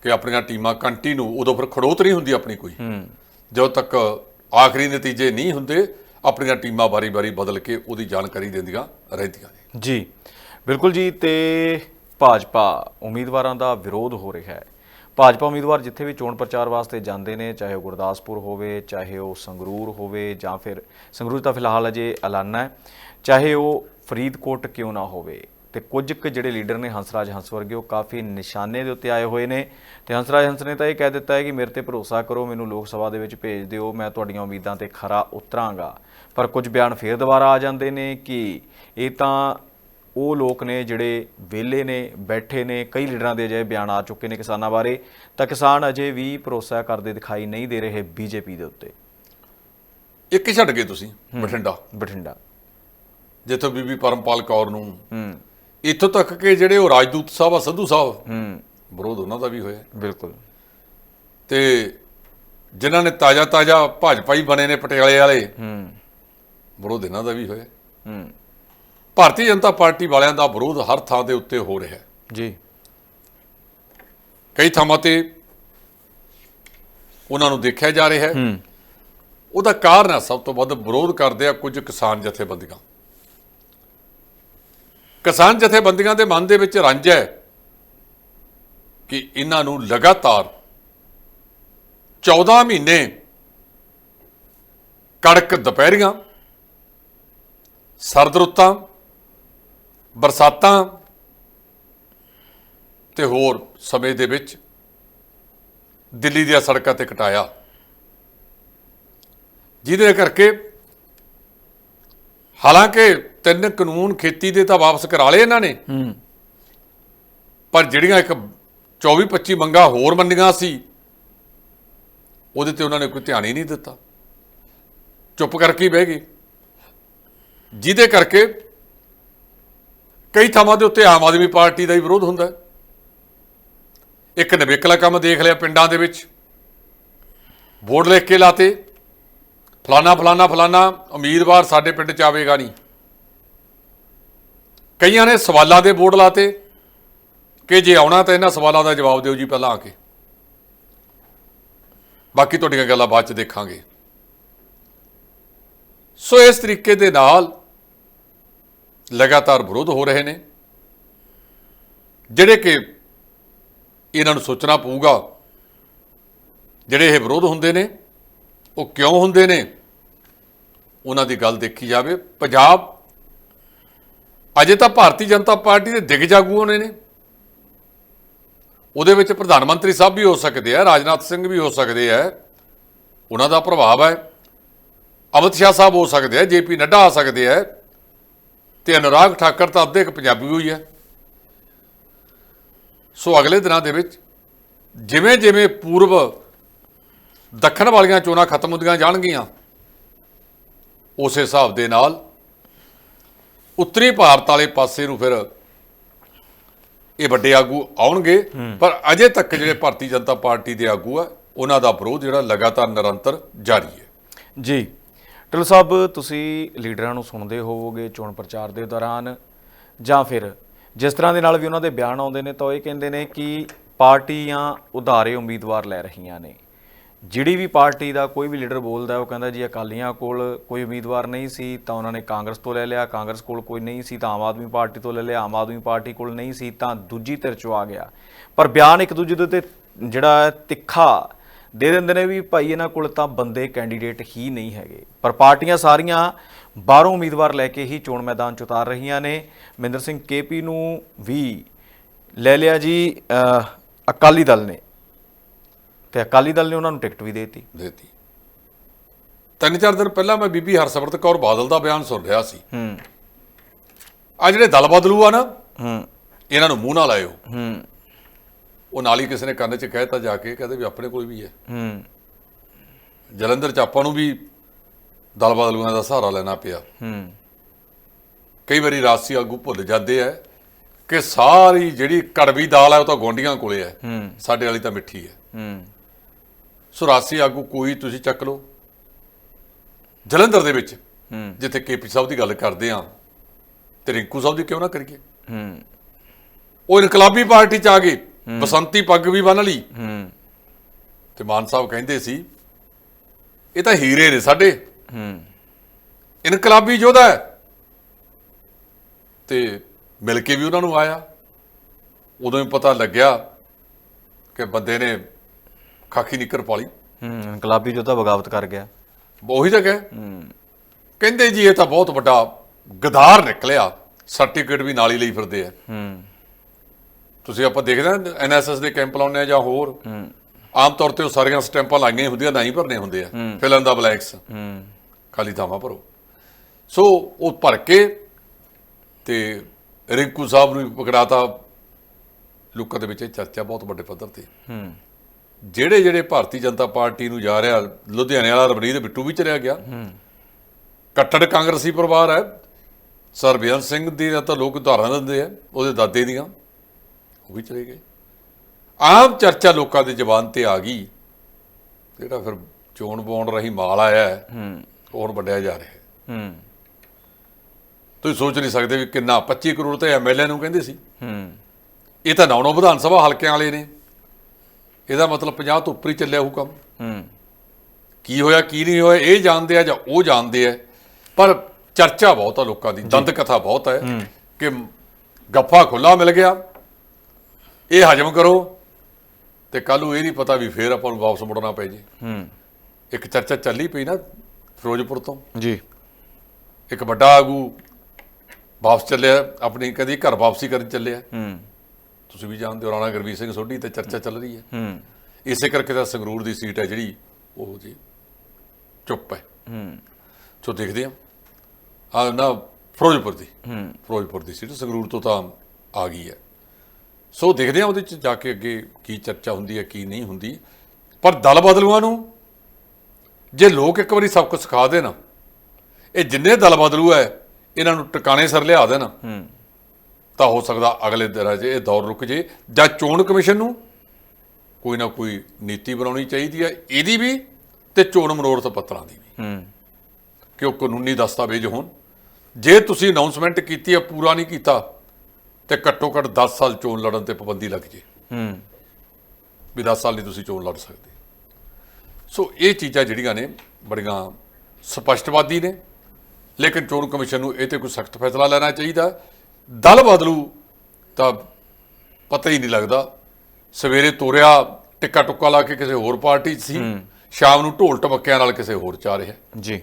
ਕਿ ਆਪਣੀਆਂ ਟੀਮਾਂ ਕੰਟੀਨਿਊ ਉਦੋਂ ਫਿਰ ਖੜੋਤ ਨਹੀਂ ਹੁੰਦੀ ਆਪਣੀ ਕੋਈ। ਜਦੋਂ ਤੱਕ ਆਖਰੀ ਨਤੀਜੇ ਨਹੀਂ ਹੁੰਦੇ ਆਪਣੀਆਂ ਟੀਮਾਂ ਵਾਰੀ-ਵਾਰੀ ਬਦਲ ਕੇ ਉਹਦੀ ਜਾਣਕਾਰੀ ਦਿੰਦੀਆਂ ਰਹਿੰਦੀਆਂ ਨੇ। ਜੀ, ਬਿਲਕੁਲ ਜੀ, ਤੇ ਭਾਜਪਾ ਉਮੀਦਵਾਰਾਂ ਦਾ ਵਿਰੋਧ ਹੋ ਰਿਹਾ ਹੈ। ਭਾਜਪਾ ਉਮੀਦਵਾਰ ਜਿੱਥੇ ਵੀ ਚੋਣ ਪ੍ਰਚਾਰ ਵਾਸਤੇ ਜਾਂਦੇ ਨੇ, ਚਾਹੇ ਉਹ ਗੁਰਦਾਸਪੁਰ ਹੋਵੇ, ਚਾਹੇ ਉਹ ਸੰਗਰੂਰ ਹੋਵੇ, ਜਾਂ ਫਿਰ ਸੰਗਰੂਰ ਤਾਂ ਫਿਲਹਾਲ ਅਜੇ ਐਲਾਨਾ ਹੈ, ਚਾਹੇ ਉਹ ਫਰੀਦਕੋਟ ਕਿਉਂ ਨਾ ਹੋਵੇ। ਤੇ ਕੁਝ ਕੁ ਜਿਹੜੇ ਲੀਡਰ ਨੇ ਹੰਸਰਾਜ ਹੰਸ ਵਰਗੇ, ਉਹ ਕਾਫੀ ਨਿਸ਼ਾਨੇ ਦੇ ਉੱਤੇ ਆਏ ਹੋਏ ਨੇ। ਤੇ ਹੰਸਰਾਜ ਹੰਸ ਨੇ ਤਾਂ ਇਹ ਕਹਿ ਦਿੱਤਾ ਹੈ ਕਿ ਮੇਰੇ ਤੇ ਭਰੋਸਾ ਕਰੋ, ਮੈਨੂੰ ਲੋਕ ਸਭਾ ਦੇ ਵਿੱਚ ਭੇਜ ਦਿਓ, ਮੈਂ ਤੁਹਾਡੀਆਂ ਉਮੀਦਾਂ ਤੇ ਖਰਾ ਉਤਰਾਂਗਾ। ਪਰ ਕੁਝ ਬਿਆਨ ਫੇਰ ਦੁਬਾਰਾ ਆ ਜਾਂਦੇ ਨੇ ਕਿ ਇਹ ਤਾਂ ਉਹ ਲੋਕ ਨੇ ਜਿਹੜੇ ਵਿਹਲੇ ਨੇ ਬੈਠੇ ਨੇ ਕਈ ਲੀਡਰਾਂ ਦੇ ਅਜਿਹੇ ਬਿਆਨ ਆ ਚੁੱਕੇ ਨੇ ਕਿਸਾਨਾਂ ਬਾਰੇ ਤਾਂ ਕਿਸਾਨ ਅਜੇ ਵੀ ਭਰੋਸਾ ਕਰਦੇ ਦਿਖਾਈ ਨਹੀਂ ਦੇ ਰਹੇ ਬੀਜੇਪੀ ਦੇ ਉੱਤੇ। ਇੱਕ ਹੀ ਛੱਡ ਗਏ ਤੁਸੀਂ ਬਠਿੰਡਾ। ਬਠਿੰਡਾ। ਜਿੱਥੋਂ ਬੀਬੀ ਪਰਮਪਾਲ ਕੌਰ ਨੂੰ। ਹੂੰ। ਇੱਥੋਂ ਤੱਕ ਕਿ ਜਿਹੜੇ ਉਹ ਰਾਜਦੂਤ ਸਾਹਿਬ ਆ ਸੰਧੂ ਸਾਹਿਬ ਹੂੰ। ਵਿਰੋਧ ਉਹਨਾਂ ਦਾ ਵੀ ਹੋਇਆ। ਬਿਲਕੁਲ। ਤੇ ਜਿਨ੍ਹਾਂ ਨੇ ਤਾਜ਼ਾ ਤਾਜ਼ਾ ਭਾਜਪਾ ਹੀ ਬਣੇ ਨੇ ਪਟਿਆਲੇ ਵਾਲੇ ਹੂੰ। ਵਿਰੋਧ ਇਹਨਾਂ ਦਾ ਵੀ ਹੋਇਆ। ਹੂੰ। ਭਾਰਤੀ ਜਨਤਾ ਪਾਰਟੀ ਵਾਲਿਆਂ ਦਾ ਵਿਰੋਧ ਹਰ ਥਾਂ ਦੇ ਉੱਤੇ ਹੋ ਰਿਹਾ ਹੈ। ਜੀ। ਕਈ ਥਾਵਾਂ ਤੇ ਉਹਨਾਂ ਨੂੰ ਦੇਖਿਆ ਜਾ ਰਿਹਾ ਹੈ। ਹੂੰ। ਉਹਦਾ ਕਾਰਨ ਹੈ ਸਭ ਤੋਂ ਵੱਧ ਵਿਰੋਧ ਕਰਦੇ ਆ ਕੁਝ ਕਿਸਾਨ ਜਥੇਬੰਦੀਆਂ। ਕਿਸਾਨ ਜਥੇਬੰਦੀਆਂ ਦੇ ਮਨ ਦੇ ਵਿੱਚ ਰੰਜ ਹੈ ਕਿ ਇਹਨਾਂ ਨੂੰ ਲਗਾਤਾਰ 14 ਮਹੀਨੇ ਕੜਕ ਦੁਪਹਿਰੀਆਂ ਸਰਦ ਰੁੱਤਾਂ ਬਰਸਾਤਾਂ ਤੇ ਹੋਰ ਸਮੇਂ ਦੇ ਵਿੱਚ ਦਿੱਲੀ ਦੀਆਂ ਸੜਕਾਂ ਤੇ ਕਟਾਇਆ। ਜਿਹਦੇ ਕਰਕੇ ਹਾਲਾਂਕਿ ਤਿੰਨ ਕਾਨੂੰਨ ਖੇਤੀ ਦੇ ਤਾਂ ਵਾਪਸ ਕਰਾ ਲਏ ਇਹਨਾਂ ਨੇ ਪਰ ਜਿਹੜੀਆਂ ਇੱਕ 24 25 ਮੰਗਾਂ ਹੋਰ ਮੰਡੀਆਂ ਸੀ ਉਹਦੇ ਤੇ ਉਹਨਾਂ ਨੇ ਕੋਈ ਧਿਆਨ ਹੀ ਨਹੀਂ ਦਿੱਤਾ। ਚੁੱਪ ਕਰਕੇ ਹੀ ਬਹਿ ਗਏ। ਜਿਹਦੇ ਕਰਕੇ ਕਈ ਥਾਵਾਂ ਦੇ ਉੱਤੇ ਆਮ ਆਦਮੀ ਪਾਰਟੀ ਦਾ ਹੀ ਵਿਰੋਧ ਹੁੰਦਾ ਹੈ। ਇੱਕ ਨਵੇਕਲਾ ਕੰਮ ਦੇਖ ਲਿਆ ਪਿੰਡਾਂ ਦੇ ਵਿੱਚ। ਬੋਰਡ ਲਿਖ ਕੇ ਲਾਤੇ। ਫਲਾਣਾ ਫਲਾਣਾ ਫਲਾਣਾ ਉਮੀਦਵਾਰ ਸਾਡੇ ਪਿੰਡ ਚ ਆਵੇਗਾ ਨਹੀਂ। ਕਈਆਂ ਨੇ ਸਵਾਲਾਂ ਦੇ ਬੋਰਡ ਲਾਤੇ ਕਿ ਜੇ ਆਉਣਾ ਤਾਂ ਇਹਨਾਂ ਸਵਾਲਾਂ ਦਾ ਜਵਾਬ ਦਿਓ ਜੀ ਪਹਿਲਾਂ ਆ ਕੇ। ਬਾਕੀ ਤੁਹਾਡੀਆਂ ਗੱਲਾਂ ਬਾਅਦ ਚ ਦੇਖਾਂਗੇ। ਸੋ ਇਸ ਤਰੀਕੇ ਦੇ ਨਾਲ ਲਗਾਤਾਰ ਵਿਰੋਧ ਹੋ ਰਹੇ ਨੇ। ਜਿਹੜੇ ਕਿ ਇਹਨਾਂ ਨੂੰ ਸੋਚਣਾ ਪਊਗਾ, ਜਿਹੜੇ ਇਹ ਵਿਰੋਧ ਹੁੰਦੇ ਨੇ, ਉਹ ਕਿਉਂ ਹੁੰਦੇ ਨੇ? ਉਹਨਾਂ ਦੀ ਗੱਲ ਦੇਖੀ ਜਾਵੇ। ਪੰਜਾਬ ਅਜੇ ਤਾਂ ਭਾਰਤੀ ਜਨਤਾ ਪਾਰਟੀ ਦੇ ਦਿਗ ਆਗੂ ਹੋਣੇ ਨੇ। ਉਹਦੇ ਵਿੱਚ ਪ੍ਰਧਾਨ ਮੰਤਰੀ ਸਾਹਿਬ ਵੀ ਹੋ ਸਕਦੇ ਆ, ਰਾਜਨਾਥ ਸਿੰਘ ਵੀ ਹੋ ਸਕਦੇ ਆ। ਉਹਨਾਂ ਦਾ ਪ੍ਰਭਾਵ ਹੈ। ਅਮਿਤ ਸ਼ਾਹ ਸਾਹਿਬ ਹੋ ਸਕਦੇ ਆ ਜੇਪੀ ਨੱਡਾ ਆ ਸਕਦੇ ਆ। ਤੇ ਅਨੁਰਾਗ ਠਾਕਰ ਤਾਂ ਅੱਧੇ ਇੱਕ ਪੰਜਾਬੀ ਹੋਈ ਹੈ। ਸੋ ਅਗਲੇ ਦਿਨਾਂ ਦੇ ਵਿੱਚ ਜਿਵੇਂ ਜਿਵੇਂ ਪੂਰਬ ਦੱਖਣ ਵਾਲੀਆਂ ਚੋਣਾਂ ਖਤਮ ਹੁੰਦੀਆਂ ਜਾਣਗੀਆਂ ਉਸੇ ਹਿਸਾਬ ਦੇ ਨਾਲ ਉੱਤਰੀ ਭਾਰਤ ਵਾਲੇ ਪਾਸੇ ਨੂੰ ਫਿਰ ਇਹ ਵੱਡੇ ਆਗੂ ਆਉਣਗੇ। ਪਰ ਅਜੇ ਤੱਕ ਜਿਹੜੇ ਭਾਰਤੀ ਜਨਤਾ ਪਾਰਟੀ ਦੇ ਆਗੂ ਆ ਉਹਨਾਂ ਦਾ ਵਿਰੋਧ ਜਿਹੜਾ ਲਗਾਤਾਰ ਨਿਰੰਤਰ ਜਾਰੀ ਹੈ। ਜੀ। ਟਿਲ ਸਾਹਿਬ, ਤੁਸੀਂ ਲੀਡਰਾਂ ਨੂੰ ਸੁਣਦੇ ਹੋਵੋਗੇ ਚੋਣ ਪ੍ਰਚਾਰ ਦੇ ਦੌਰਾਨ, ਜਾਂ ਫਿਰ ਜਿਸ ਤਰ੍ਹਾਂ ਦੇ ਨਾਲ ਵੀ ਉਹਨਾਂ ਦੇ ਬਿਆਨ ਆਉਂਦੇ ਨੇ, ਤਾਂ ਉਹ ਇਹ ਕਹਿੰਦੇ ਨੇ ਕਿ ਪਾਰਟੀਆਂ ਉਧਾਰੇ ਉਮੀਦਵਾਰ ਲੈ ਰਹੀਆਂ ਨੇ। ਜਿਹੜੀ ਵੀ ਪਾਰਟੀ ਦਾ ਕੋਈ ਵੀ ਲੀਡਰ ਬੋਲਦਾ ਉਹ ਕਹਿੰਦਾ ਜੀ ਅਕਾਲੀਆਂ ਕੋਲ ਕੋਈ ਉਮੀਦਵਾਰ ਨਹੀਂ ਸੀ, ਤਾਂ ਉਹਨਾਂ ਨੇ ਕਾਂਗਰਸ ਤੋਂ ਲੈ ਲਿਆ। ਕਾਂਗਰਸ ਕੋਲ ਕੋਈ ਨਹੀਂ ਸੀ, ਤਾਂ ਆਮ ਆਦਮੀ ਪਾਰਟੀ ਤੋਂ ਲੈ ਲਿਆ। ਆਮ ਆਦਮੀ ਪਾਰਟੀ ਕੋਲ ਨਹੀਂ ਸੀ, ਤਾਂ ਦੂਜੀ ਧਿਰ ਚੋਂ ਆ ਗਿਆ। ਪਰ ਬਿਆਨ ਇੱਕ ਦੂਜੇ ਦੇ ਉੱਤੇ ਜਿਹੜਾ ਤਿੱਖਾ ਦੇ ਦਿੰਦੇ ਨੇ ਵੀ ਭਾਈ ਇਹਨਾਂ ਕੋਲ ਤਾਂ ਬੰਦੇ ਕੈਂਡੀਡੇਟ ਹੀ ਨਹੀਂ ਹੈਗੇ। ਪਰ ਪਾਰਟੀਆਂ ਸਾਰੀਆਂ ਬਾਹਰੋਂ ਉਮੀਦਵਾਰ ਲੈ ਕੇ ਹੀ ਚੋਣ ਮੈਦਾਨ 'ਚ ਉਤਾਰ ਰਹੀਆਂ ਨੇ। ਮਹਿੰਦਰ ਸਿੰਘ ਕੇਪੀ ਨੂੰ ਵੀ ਲੈ ਲਿਆ ਜੀ ਅਕਾਲੀ ਦਲ ਨੇ। ਤੇ ਅਕਾਲੀ ਦਲ ਨੇ ਉਹਨਾਂ ਨੂੰ ਟਿਕਟ ਵੀ ਦੇਤੀ। ਦੇਤੀ। ਤਿੰਨ ਚਾਰ ਦਿਨ ਪਹਿਲਾਂ ਮੈਂ ਬੀਬੀ ਹਰਸਿਮਰਤ ਕੌਰ ਬਾਦਲ ਦਾ ਬਿਆਨ ਸੁਣ ਰਿਹਾ ਸੀ। ਹੂੰ। ਆ ਜਿਹੜੇ ਦਲ ਬਦਲੂ ਆ ਨਾ ਹੂੰ। ਇਹਨਾਂ ਨੂੰ ਮੂੰਹ ਨਾ ਲਾਇਓ ਹੂੰ। ਉਹ ਨਾਲ ਹੀ ਕਿਸੇ ਨੇ ਕੰਨ 'ਚ ਕਹਿਤਾ ਜਾ ਕੇ ਕਹਿੰਦੇ ਵੀ ਆਪਣੇ ਕੋਲ ਵੀ ਹੈ। ਹੂੰ। ਜਲੰਧਰ 'ਚ ਆਪਾਂ ਨੂੰ ਵੀ ਦਲ ਬਦਲੂਆਂ ਦਾ ਸਹਾਰਾ ਲੈਣਾ ਪਿਆ। ਹੂੰ। ਕਈ ਵਾਰੀ ਰਾਸੀ ਆਗੂ ਭੁੱਲ ਜਾਂਦੇ ਆ ਕਿ ਸਾਰੀ ਜਿਹੜੀ ਕੜਵੀ ਦਾਲ ਹੈ ਉਹ ਤਾਂ ਗੋਂਡੀਆਂ ਕੋਲੇ ਹੈ। ਹੂੰ। ਸਾਡੇ ਵਾਲੀ ਤਾਂ ਮਿੱਠੀ ਹੈ। ਹੂੰ। ਸੋ ਰਾਸੀ ਆਗੂ ਕੋਈ ਤੁਸੀਂ ਚੱਕ ਲਓ। ਜਲੰਧਰ ਦੇ ਵਿੱਚ ਹੂੰ। ਜਿੱਥੇ ਕੇਪੀ ਸਾਹਿਬ ਦੀ ਗੱਲ ਕਰਦੇ ਆ ਤੇ ਰਿੰਕੂ ਸਾਹਿਬ ਦੀ ਕਿਉਂ ਨਾ ਕਰੀਏ? ਹੂੰ। ਉਹ ਇਨਕਲਾਬੀ ਪਾਰਟੀ ਚ ਆ ਗਏ। ਬਸੰਤੀ ਪੱਗ ਵੀ ਬੰਨ ਲਈ। ਹੂੰ। ਤੇ ਮਾਨ ਸਾਹਿਬ ਕਹਿੰਦੇ ਸੀ ਇਹ ਤਾਂ ਹੀਰੇ ਨੇ ਸਾਡੇ। ਹੂੰ। ਇਨਕਲਾਬੀ ਯੋਧਾ ਹੈ। ਤੇ ਮਿਲ ਕੇ ਵੀ ਉਹਨਾਂ ਨੂੰ ਆਇਆ। ਉਦੋਂ ਹੀ ਪਤਾ ਲੱਗਿਆ ਕਿ ਬੰਦੇ ਨੇ ਖਾਕੀ ਨਿੱਕਰ ਪਾਲੀ ਹੂੰ ਇਨਕਲਾਬੀ ਤਾਂ ਬਗਾਵਤ ਕਰ ਗਿਆ। ਉਹੀ ਤਾਂ ਕਹੇ। ਹੂੰ। ਕਹਿੰਦੇ ਜੀ ਇਹ ਤਾਂ ਬਹੁਤ ਵੱਡਾ ਗਦਾਰ ਨਿਕਲਿਆ। ਸਰਟੀਫਿਕੇਟ ਵੀ ਨਾਲ ਹੀ ਲਈ ਫਿਰਦੇ ਆ। ਹੂੰ। ਤੁਸੀਂ ਆਪਾਂ ਦੇਖਦੇ ਹਾਂ ਐਨਐਸਐਸ ਦੇ ਕੈਂਪ ਲਾਉਂਦੇ ਆ ਜਾਂ ਹੋਰ। ਹੂੰ ਆਮ ਤੌਰ ਤੇ ਉਹ ਸਾਰੀਆਂ ਸਟੈਂਪਾਂ ਲਾਈਆਂ ਹੀ ਹੁੰਦੀਆਂ ਨਹੀਂ ਭਰਨੇ ਹੁੰਦੇ ਆ। Fill in the blanks. ਹੂੰ। ਖਾਲੀ ਥਾਵਾਂ ਭਰੋ। ਸੋ ਉਹ ਭਰ ਕੇ ਤੇ ਰਿੰਕੂ ਸਾਹਿਬ ਨੂੰ ਵੀ ਪਕੜਾਤਾ। ਲੋਕਾਂ ਦੇ ਵਿੱਚ ਇਹ ਚਰਚਾ ਬਹੁਤ ਵੱਡੇ ਪੱਧਰ ਤੇ। ਹੂੰ। ਜਿਹੜੇ ਜਿਹੜੇ ਭਾਰਤੀ ਜਨਤਾ ਪਾਰਟੀ ਨੂੰ ਜਾ ਰਿਹਾ ਲੁਧਿਆਣੇ ਵਾਲਾ ਰਵਨੀਤ ਬਿੱਟੂ ਵੀ ਚਲਿਆ ਗਿਆ। ਕੱਟੜ ਕਾਂਗਰਸੀ ਪਰਿਵਾਰ ਹੈ। ਸਰਬਿਆਨ ਸਿੰਘ ਦੀ ਤਾਂ ਲੋਕ ਉਦਾਹਰਨ ਦਿੰਦੇ ਆ ਉਹਦੇ ਦਾਦੇ ਦੀਆਂ। ਉਹ ਵੀ ਚਲੇ ਗਏ। ਆਮ ਚਰਚਾ ਲੋਕਾਂ ਦੇ ਜ਼ਬਾਨ ਤੇ ਆ ਗਈ। ਜਿਹੜਾ ਫਿਰ ਚੋਣ ਬੌਂਡ ਰਹੀ ਮਾਲ ਆਇਆ ਹੈ ਹੂੰ। ਹੁਣ ਵੱਡਿਆ ਜਾ ਰਿਹਾ ਹੈ। ਹੂੰ। ਤੁਸੀਂ ਸੋਚ ਨਹੀਂ ਸਕਦੇ ਵੀ ਕਿੰਨਾ 25 ਕਰੋੜ ਤੇ ਐਮਐਲਏ ਨੂੰ ਕਹਿੰਦੇ ਸੀ। ਹੂੰ। ਇਹ ਤਾਂ ਨੌ ਨੌ ਵਿਧਾਨ ਸਭਾ ਹਲਕਿਆਂ ਵਾਲੇ ਨੇ। ਇਹਦਾ ਮਤਲਬ 50 ਤੋਂ ਉੱਪਰ ਹੀ ਚੱਲਿਆ ਉਹ ਕੰਮ। ਹੂੰ। ਕੀ ਹੋਇਆ ਕੀ ਨਹੀਂ ਹੋਇਆ ਇਹ ਜਾਣਦੇ ਆ ਜਾਂ ਉਹ ਜਾਣਦੇ ਆ। ਪਰ ਚਰਚਾ ਬਹੁਤ ਆ ਲੋਕਾਂ ਦੀ ਦੰਦ ਕਥਾ ਬਹੁਤ ਹੈ ਕਿ ਗੱਫਾ ਖੁੱਲਾ ਮਿਲ ਗਿਆ। ਇਹ ਹਜਮ ਕਰੋ ਤੇ ਕੱਲ ਨੂੰ ਇਹ ਨਹੀਂ ਪਤਾ ਵੀ ਫੇਰ ਆਪਾਂ ਨੂੰ ਵਾਪਸ ਮੁੜਨਾ ਪੈ ਜੇ। ਹੂੰ। ਇੱਕ ਚਰਚਾ ਚੱਲੀ ਪਈ ਨਾ ਫਿਰੋਜ਼ਪੁਰ ਤੋਂ। ਜੀ। ਇੱਕ ਵੱਡਾ ਆਗੂ ਵਾਪਸ ਚੱਲਿਆ ਆਪਣੀ ਕਦੀ ਘਰ ਵਾਪਸੀ ਕਰਨ ਚੱਲਿਆ। ਹੂੰ। ਤੁਸੀਂ ਵੀ ਜਾਣਦੇ ਹੋ ਰਾਣਾ ਗੁਰਵੀਰ ਸਿੰਘ ਸੋਢੀ ਤੇ ਚਰਚਾ ਚੱਲ ਰਹੀ ਹੈ। ਹੂੰ। ਇਸੇ ਕਰਕੇ ਤਾਂ ਸੰਗਰੂਰ ਦੀ ਸੀਟ ਹੈ ਜਿਹੜੀ ਉਹ ਜੀ ਚੁੱਪ ਹੈ। ਹੂੰ। ਸੋ ਦੇਖਦੇ ਹਾਂ। ਆ ਨਾ ਫਿਰੋਜ਼ਪੁਰ ਦੀ। ਹੂੰ। ਫਿਰੋਜ਼ਪੁਰ ਦੀ ਸੀਟ ਸੰਗਰੂਰ ਤੋਂ ਤਾਂ ਆ ਗਈ ਹੈ। ਸੋ ਦੇਖਦੇ ਹਾਂ ਉਹਦੇ ਚ ਜਾ ਕੇ ਅੱਗੇ ਕੀ ਚਰਚਾ ਹੁੰਦੀ ਹੈ ਕੀ ਨਹੀਂ ਹੁੰਦੀ। ਪਰ ਦਲ ਬਦਲੂਆਂ ਨੂੰ ਜੇ ਲੋਕ ਇੱਕ ਵਾਰੀ ਸਬਕ ਸਿਖਾ ਦੇਣ ਇਹ ਜਿੰਨੇ ਦਲ ਬਦਲੂ ਹੈ ਇਹਨਾਂ ਨੂੰ ਟਿਕਾਣੇ ਸਰ ਲਿਆ ਦੇਣ ਤਾਂ ਹੋ ਸਕਦਾ ਅਗਲੇ ਦਿਨਾਂ 'ਚ ਇਹ ਦੌਰ ਰੁਕ ਜੇ। ਜਾਂ ਚੋਣ ਕਮਿਸ਼ਨ ਨੂੰ ਕੋਈ ਨਾ ਕੋਈ ਨੀਤੀ ਬਣਾਉਣੀ ਚਾਹੀਦੀ ਹੈ ਇਹਦੀ ਵੀ ਤੇ ਚੋਣ ਮਨੋਰਥ ਪੱਤਰਾਂ ਦੀ ਵੀ। ਹੂੰ। ਕਿ ਉਹ ਕਾਨੂੰਨੀ ਦਸਤਾਵੇਜ਼ ਹੋਣ। ਜੇ ਤੁਸੀਂ ਅਨਾਉਂਸਮੈਂਟ ਕੀਤੀ ਹੈ ਪੂਰਾ ਨਹੀਂ ਕੀਤਾ ਤੇ ਘੱਟੋ ਘੱਟ 10 ਸਾਲ ਚੋਣ ਲੜਨ ਤੇ ਪਾਬੰਦੀ ਲੱਗ ਜੇ। ਹੂੰ। ਵੀ 10 ਸਾਲ ਨਹੀਂ ਤੁਸੀਂ ਚੋਣ ਲੜ ਸਕਦੇ। ਸੋ ਇਹ ਚੀਜ਼ਾਂ ਜਿਹੜੀਆਂ ਨੇ ਬੜੀਆਂ ਸਪਸ਼ਟਵਾਦੀ ਨੇ ਲੇਕਿਨ ਚੋਣ ਕਮਿਸ਼ਨ ਨੂੰ ਇਹ ਤੇ ਕੋਈ ਸਖਤ ਫੈਸਲਾ ਲੈਣਾ ਚਾਹੀਦਾ। ਦਲ ਬਦਲੂ ਤਾਂ ਪਤਾ ਹੀ ਨਹੀਂ ਲੱਗਦਾ। ਸਵੇਰੇ ਤੋਰਿਆ ਟਿੱਕਾ ਟੁੱਕਾ ਲਾ ਕੇ ਕਿਸੇ ਹੋਰ ਪਾਰਟੀ 'ਚ ਸੀ। ਸ਼ਾਮ ਨੂੰ ਢੋਲ ਟਮਕਿਆਂ ਨਾਲ ਕਿਸੇ ਹੋਰ ਚ ਆ ਰਿਹਾ। ਜੀ।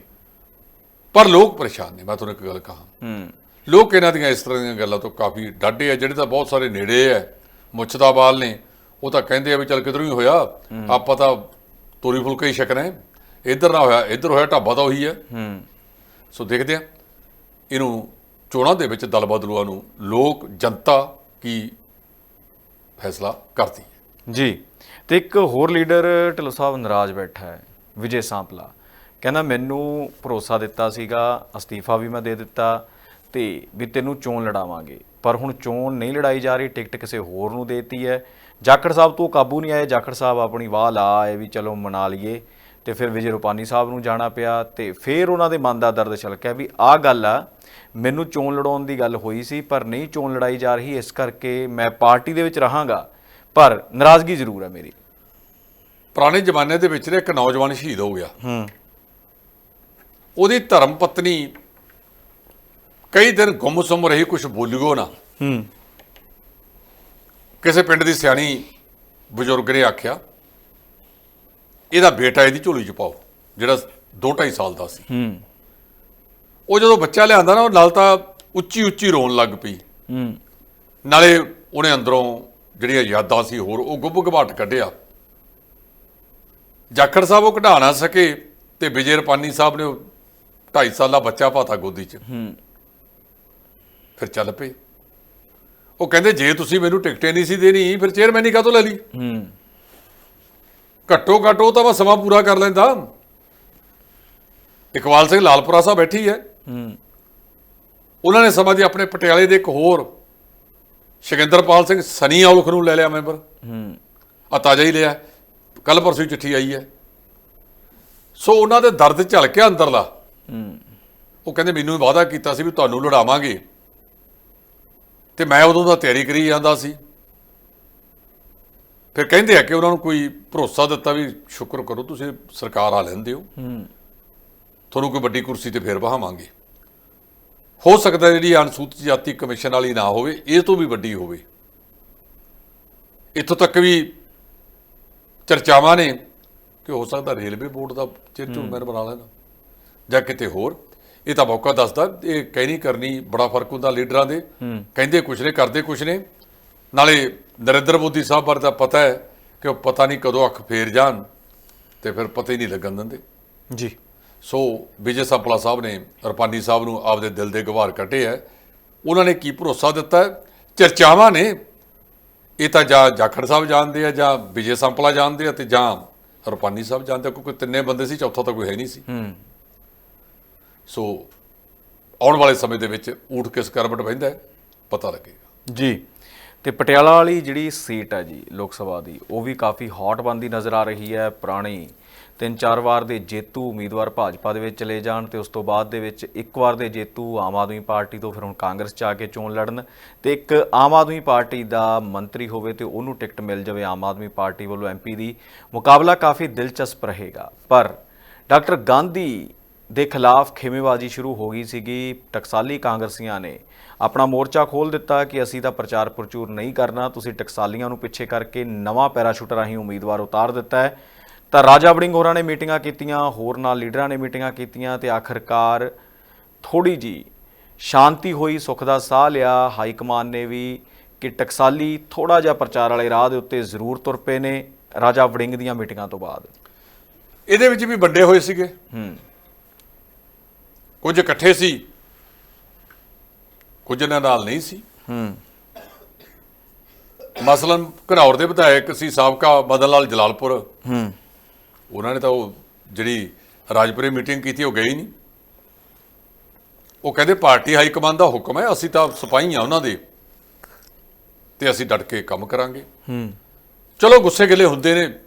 ਪਰ ਲੋਕ ਪਰੇਸ਼ਾਨ ਨੇ ਮੈਂ ਤੁਹਾਨੂੰ ਇੱਕ ਗੱਲ ਕਹਾਂ। ਹੂੰ। ਲੋਕ ਇਹਨਾਂ ਦੀਆਂ ਇਸ ਤਰ੍ਹਾਂ ਦੀਆਂ ਗੱਲਾਂ ਤੋਂ ਕਾਫੀ ਡਾਢੇ ਆ ਜਿਹੜੇ ਤਾਂ ਬਹੁਤ ਸਾਰੇ ਨੇੜੇ ਆ ਮੁੱਛਦਾਵਾਲ ਨੇ ਉਹ ਤਾਂ ਕਹਿੰਦੇ ਆ ਵੀ ਚੱਲ ਕਿਧਰੋਂ ਹੀ ਹੋਇਆ ਆਪਾਂ ਤਾਂ ਤੋਰੀ ਫੁਲਕੇ ਹੀ ਛਕਣਾ ਇੱਧਰ ਨਾ ਹੋਇਆ ਇੱਧਰ ਹੋਇਆ ਢਾਬਾ ਤਾਂ ਉਹੀ ਹੈ ਹੂੰ। ਸੋ ਦੇਖਦੇ ਆ ਇਹਨੂੰ ਚੋਣਾਂ ਦੇ ਵਿੱਚ ਦਲ ਬਦਲੂਆਂ ਨੂੰ ਲੋਕ ਜਨਤਾ ਕੀ ਫੈਸਲਾ ਕਰਦੀ ਹੈ? ਜੀ ਤੇ ਇੱਕ ਹੋਰ ਲੀਡਰ ਢਿੱਲੋਂ ਸਾਹਿਬ ਨਾਰਾਜ਼ ਬੈਠਾ ਹੈ ਵਿਜੇ ਸਾਂਪਲਾ। ਕਹਿੰਦਾ ਮੈਨੂੰ ਭਰੋਸਾ ਦਿੱਤਾ ਸੀਗਾ ਅਸਤੀਫਾ ਵੀ ਮੈਂ ਦੇ ਦਿੱਤਾ ਤੇ ਵੀ ਤੈਨੂੰ ਚੋਣ ਲੜਾਵਾਂਗੇ। ਪਰ ਹੁਣ ਚੋਣ ਨਹੀਂ ਲੜਾਈ ਜਾ ਰਹੀ ਟਿਕਟ ਕਿਸੇ ਹੋਰ ਨੂੰ ਦੇਤੀ ਹੈ। ਜਾਖੜ ਸਾਹਿਬ ਤੋਂ ਕਾਬੂ ਨਹੀਂ ਆਏ ਜਾਖੜ ਸਾਹਿਬ ਆਪਣੀ ਵਾਹ ਲਾ ਆਏ ਵੀ ਚਲੋ ਮਨਾ ਲਈਏ। ਤੇ ਫਿਰ ਵਿਜੇ ਰੂਪਾਨੀ ਸਾਹਿਬ ਨੂੰ ਜਾਣਾ ਪਿਆ ਤੇ ਫਿਰ ਉਹਨਾਂ ਦੇ ਮਨ ਦਾ ਦਰਦ ਛਲਕਿਆ ਵੀ ਆਹ ਗੱਲ ਆ ਮੈਨੂੰ ਚੋਣ ਲੜਾਉਣ ਦੀ ਗੱਲ ਹੋਈ ਸੀ ਪਰ ਨਹੀਂ ਚੋਣ ਲੜਾਈ ਜਾ ਰਹੀ ਇਸ ਕਰਕੇ ਮੈਂ ਪਾਰਟੀ ਦੇ ਵਿੱਚ ਰਹਾਂਗਾ। ਪਰ ਨਾਰਾਜ਼ਗੀ ਜ਼ਰੂਰ ਹੈ ਮੇਰੀ। ਪੁਰਾਣੇ ਜ਼ਮਾਨੇ ਦੇ ਵਿੱਚ ਨਾ ਇੱਕ ਨੌਜਵਾਨ ਸ਼ਹੀਦ ਹੋ ਗਿਆ। ਹੂੰ। ਉਹਦੀ ਧਰਮ ਪਤਨੀ ਕਈ ਦਿਨ ਗੁੰਮਸੁੰਮ ਰਹੀ ਕੁਝ ਬੋਲਿਓ ਨਾ। ਹੂੰ। ਕਿਸੇ ਪਿੰਡ ਦੀ ਸਿਆਣੀ ਬਜ਼ੁਰਗ ਨੇ ਆਖਿਆ ਇਹਦਾ ਬੇਟਾ ਇਹਦੀ ਝੋਲੀ 'ਚ ਪਾਓ ਜਿਹੜਾ 2.5 ਸਾਲ ਦਾ ਸੀ। ਹੂੰ। ਉਹ ਜਦੋਂ ਬੱਚਾ ਲਿਆਂਦਾ ਨਾ ਉਹ ਨਾਲ ਤਾਂ ਉੱਚੀ ਉੱਚੀ ਰੋਣ ਲੱਗ ਪਈ। ਹੂੰ। ਨਾਲੇ ਉਹਨੇ ਅੰਦਰੋਂ ਜਿਹੜੀਆਂ ਯਾਦਾਂ ਸੀ ਹੋਰ ਉਹ ਗੁੱਬ ਘਬਾਟ ਕੱਢਿਆ। ਜਾਖੜ ਸਾਹਿਬ ਉਹ ਕਢਾ ਨਾ ਸਕੇ ਤੇ ਵਿਜੇ ਰਪਾਨੀ ਸਾਹਿਬ ਨੇ 2.5 ਸਾਲਾ ਬੱਚਾ ਪਾਤਾ ਗੋਦੀ 'ਚ। ਹੂੰ। ਫਿਰ ਚੱਲ ਪਏ ਉਹ ਕਹਿੰਦੇ ਜੇ ਤੁਸੀਂ ਮੈਨੂੰ ਟਿਕਟੇ ਨਹੀਂ ਸੀ ਦੇਣੀ ਫਿਰ ਚੇਅਰਮੈਨ ਹੀ ਕਾਹਤੋਂ ਲੈ ਲਈ? ਹੂੰ। ਘੱਟੋ ਘੱਟ ਉਹ ਤਾਂ ਬਸ ਸਮਾਂ ਪੂਰਾ ਕਰ ਲੈਂਦਾ। ਇਕਬਾਲ ਸਿੰਘ ਲਾਲਪੁਰਾ ਸਾਹਿਬ ਬੈਠੀ ਹੈ। ਹੂੰ। ਉਹਨਾਂ ਨੇ ਸਮਾਂ ਦੀ ਆਪਣੇ ਪਟਿਆਲੇ ਦੇ ਇੱਕ ਹੋਰ ਸ਼ਗਿੰਦਰਪਾਲ ਸਿੰਘ ਸਨੀ ਔਲਖ ਨੂੰ ਲੈ ਲਿਆ ਮੈਂਬਰ। ਹੂੰ। ਆ ਤਾਜ਼ਾ ਹੀ ਲਿਆ। ਕੱਲ ਪਰਸੋਂ ਚਿੱਠੀ ਆਈ ਹੈ। ਸੋ ਉਹਨਾਂ ਦੇ ਦਰਦ ਝਲਕਿਆ ਅੰਦਰਲਾ। ਹੂੰ। ਉਹ ਕਹਿੰਦੇ ਮੈਨੂੰ ਵਾਅਦਾ ਕੀਤਾ ਸੀ ਵੀ ਤੁਹਾਨੂੰ ਲੜਾਵਾਂਗੇ। ਤੇ ਮੈਂ ਉਦੋਂ ਦਾ ਤਿਆਰੀ ਕਰੀ ਜਾਂਦਾ ਸੀ। ਫਿਰ ਕਹਿੰਦੇ ਆ ਕਿ ਉਹਨਾਂ ਨੂੰ ਕੋਈ ਭਰੋਸਾ ਦਿੱਤਾ ਵੀ ਸ਼ੁਕਰ ਕਰੋ ਤੁਸੀਂ ਸਰਕਾਰ ਆ ਲੈਂਦੇ ਹੋ। ਹੂੰ। ਤੁਹਾਨੂੰ ਕੋਈ ਵੱਡੀ ਕੁਰਸੀ ਤੇ ਫੇਰ ਬਹਾਵਾਂਗੇ ਹੋ ਸਕਦਾ ਜਿਹੜੀ ਅਨੁਸੂਚਿਤ ਜਾਤੀ ਕਮਿਸ਼ਨ ਵਾਲੀ ਨਾ ਹੋਵੇ ਇਹ ਤੋਂ ਵੀ ਵੱਡੀ ਹੋਵੇ। ਇੱਥੋਂ ਤੱਕ ਵੀ ਚਰਚਾਵਾਂ ਨੇ ਕਿ ਹੋ ਸਕਦਾ ਰੇਲਵੇ ਬੋਰਡ ਦਾ ਚੇਅਰਮੈਨ ਬਣਾ ਲੈਣਾ ਜਾਂ ਕਿਤੇ ਹੋਰ। ਇਹ ਤਾਂ ਮੌਕਾ ਦੱਸਦਾ ਇਹ ਕਹਿਣੀ ਕਰਨੀ ਬੜਾ ਫ਼ਰਕ ਹੁੰਦਾ ਲੀਡਰਾਂ ਦੇ। ਕਹਿੰਦੇ ਕੁਛ ਨੇ ਕਰਦੇ ਕੁਛ ਨੇ। ਨਾਲੇ ਨਰਿੰਦਰ ਮੋਦੀ ਸਾਹਿਬ ਬਾਰੇ ਤਾਂ ਪਤਾ ਹੈ ਕਿ ਉਹ ਪਤਾ ਨਹੀਂ ਕਦੋਂ ਅੱਖ ਫੇਰ ਜਾਣ ਤੇ ਫਿਰ ਪਤਾ ਹੀ ਨਹੀਂ ਲੱਗਣ ਦਿੰਦੇ। ਜੀ। ਸੋ ਵਿਜੇ ਸੰਪਲਾ ਸਾਹਿਬ ਨੇ ਰਪਾਨੀ ਸਾਹਿਬ ਨੂੰ ਆਪਦੇ ਦਿਲ ਦੇ ਗਵਾਰ ਕੱਢੇ ਹੈ। ਉਹਨਾਂ ਨੇ ਕੀ ਭਰੋਸਾ ਦਿੱਤਾ? ਚਰਚਾਵਾਂ ਨੇ। ਇਹ ਤਾਂ ਜਾਂ ਜਾਖੜ ਸਾਹਿਬ ਜਾਣਦੇ ਆ ਜਾਂ ਵਿਜੇ ਸੰਪਲਾ ਜਾਣਦੇ ਆ ਤੇ ਜਾਂ ਰਪਾਨੀ ਸਾਹਿਬ ਜਾਣਦੇ ਆ, ਕਿਉਂਕਿ ਤਿੰਨੇ ਬੰਦੇ ਸੀ ਚੌਥਾ ਤਾਂ ਕੋਈ ਹੈ ਨਹੀਂ ਸੀ। ਹੂੰ। ਸੋ ਆਉਣ ਵਾਲੇ ਸਮੇਂ ਦੇ ਵਿੱਚ ਊਠ ਕਿਸ ਕਰਵਟ ਬਹਿੰਦਾ ਹੈ, ਪਤਾ ਲੱਗੇਗਾ। ਜੀ ਤੇ ਪਟਿਆਲਾ ਵਾਲੀ ਜਿਹੜੀ ਸੀਟ ਹੈ ਜੀ ਲੋਕ ਸਭਾ ਦੀ ਉਹ ਵੀ ਕਾਫੀ ਹੌਟ ਬਣਦੀ ਨਜ਼ਰ ਆ ਰਹੀ ਹੈ ਪੁਰਾਣੀ। ਤਿੰਨ ਚਾਰ ਵਾਰ ਦੇ ਜੇਤੂ ਉਮੀਦਵਾਰ ਭਾਜਪਾ ਦੇ ਵਿੱਚ ਚਲੇ ਜਾਣ ਤੇ ਉਸ ਤੋਂ ਬਾਅਦ ਦੇ ਵਿੱਚ ਇੱਕ ਵਾਰ ਦੇ ਜੇਤੂ ਆਮ ਆਦਮੀ ਪਾਰਟੀ ਤੋਂ ਫਿਰ ਹੁਣ ਕਾਂਗਰਸ 'ਚ ਆ ਕੇ ਚੋਣ ਲੜਨ ਤੇ ਇੱਕ ਆਮ ਆਦਮੀ ਪਾਰਟੀ ਦਾ ਮੰਤਰੀ ਹੋਵੇ ਤੇ ਉਹਨੂੰ ਟਿਕਟ ਮਿਲ ਜਾਵੇ ਆਮ ਆਦਮੀ ਪਾਰਟੀ ਵੱਲੋਂ ਐਮਪੀ ਦੀ ਮੁਕਾਬਲਾ ਕਾਫੀ ਦਿਲਚਸਪ ਰਹੇਗਾ। ਪਰ ਡਾਕਟਰ ਗਾਂਧੀ ਦੇ ਖਿਲਾਫ ਖੇਮੇਬਾਜ਼ੀ ਸ਼ੁਰੂ ਹੋ ਗਈ ਸੀਗੀ। ਟਕਸਾਲੀ ਕਾਂਗਰਸੀਆਂ ਨੇ ਆਪਣਾ ਮੋਰਚਾ ਖੋਲ ਦਿੱਤਾ ਕਿ ਅਸੀਂ ਤਾਂ ਪ੍ਰਚਾਰ ਪ੍ਰਚੂਰ ਨਹੀਂ ਕਰਨਾ ਤੁਸੀਂ ਟਕਸਾਲੀਆਂ ਨੂੰ ਪਿੱਛੇ ਕਰਕੇ ਨਵਾਂ ਪੈਰਾਸ਼ੂਟ ਰਾਹੀਂ ਉਮੀਦਵਾਰ ਉਤਾਰ ਦਿੱਤਾ ਹੈ। ਤਾਂ ਰਾਜਾ ਵੜਿੰਗ ਹੋਰਾਂ ਨੇ ਮੀਟਿੰਗਾਂ ਕੀਤੀਆਂ ਹੋਰ ਨਾਲ ਲੀਡਰਾਂ ਨੇ ਮੀਟਿੰਗਾਂ ਕੀਤੀਆਂ ਤੇ ਆਖਰਕਾਰ ਥੋੜੀ ਜੀ ਸ਼ਾਂਤੀ ਹੋਈ ਸੁੱਖ ਦਾ ਸਾਹ ਲਿਆ। ਹਾਈ ਕਮਾਨ ਨੇ ਵੀ ਕਿ ਟਕਸਾਲੀ ਥੋੜਾ ਜਿਹਾ ਪ੍ਰਚਾਰ ਵਾਲੇ ਰਾਹ ਦੇ ਉੱਤੇ ਜ਼ਰੂਰ ਤੁਰ ਪਏ ਨੇ ਰਾਜਾ ਵੜਿੰਗ ਦੀਆਂ ਮੀਟਿੰਗਾਂ ਤੋਂ ਬਾਅਦ। ਇਹਦੇ ਵਿੱਚ ਵੀ ਵੱਡੇ ਹੋਏ ਸੀਗੇ। ਹੂੰ। ਕੁਝ ਇਕੱਠੇ ਸੀ ਕੁਝ ਇਹਨਾਂ ਨਾਲ ਨਹੀਂ ਸੀ। ਹੂੰ। ਮਸਲਨ ਘਨੌਰ ਦੇ ਵਿਧਾਇਕ ਸੀ ਸਾਬਕਾ ਮਦਨ ਲਾਲ ਜਲਾਲਪੁਰ। ਹੂੰ। ਉਹਨਾਂ ਨੇ ਤਾਂ ਉਹ ਜਿਹੜੀ ਰਾਜਪੁਰੇ ਮੀਟਿੰਗ ਕੀਤੀ ਉਹ ਹੀ ਨਹੀਂ। ਉਹ ਕਹਿੰਦੇ ਪਾਰਟੀ ਹਾਈ ਕਮਾਂਡ ਦਾ ਹੁਕਮ ਹੈ ਅਸੀਂ ਤਾਂ ਸਿਪਾਹੀ ਆ ਉਹਨਾਂ ਦੇ ਤੇ ਅਸੀਂ ਡਟ ਕੇ ਕੰਮ ਕਰਾਂਗੇ। ਹੂੰ। ਚਲੋ ਗੁੱਸੇ ਗਿਲੇ ਹੁੰਦੇ ਨੇ।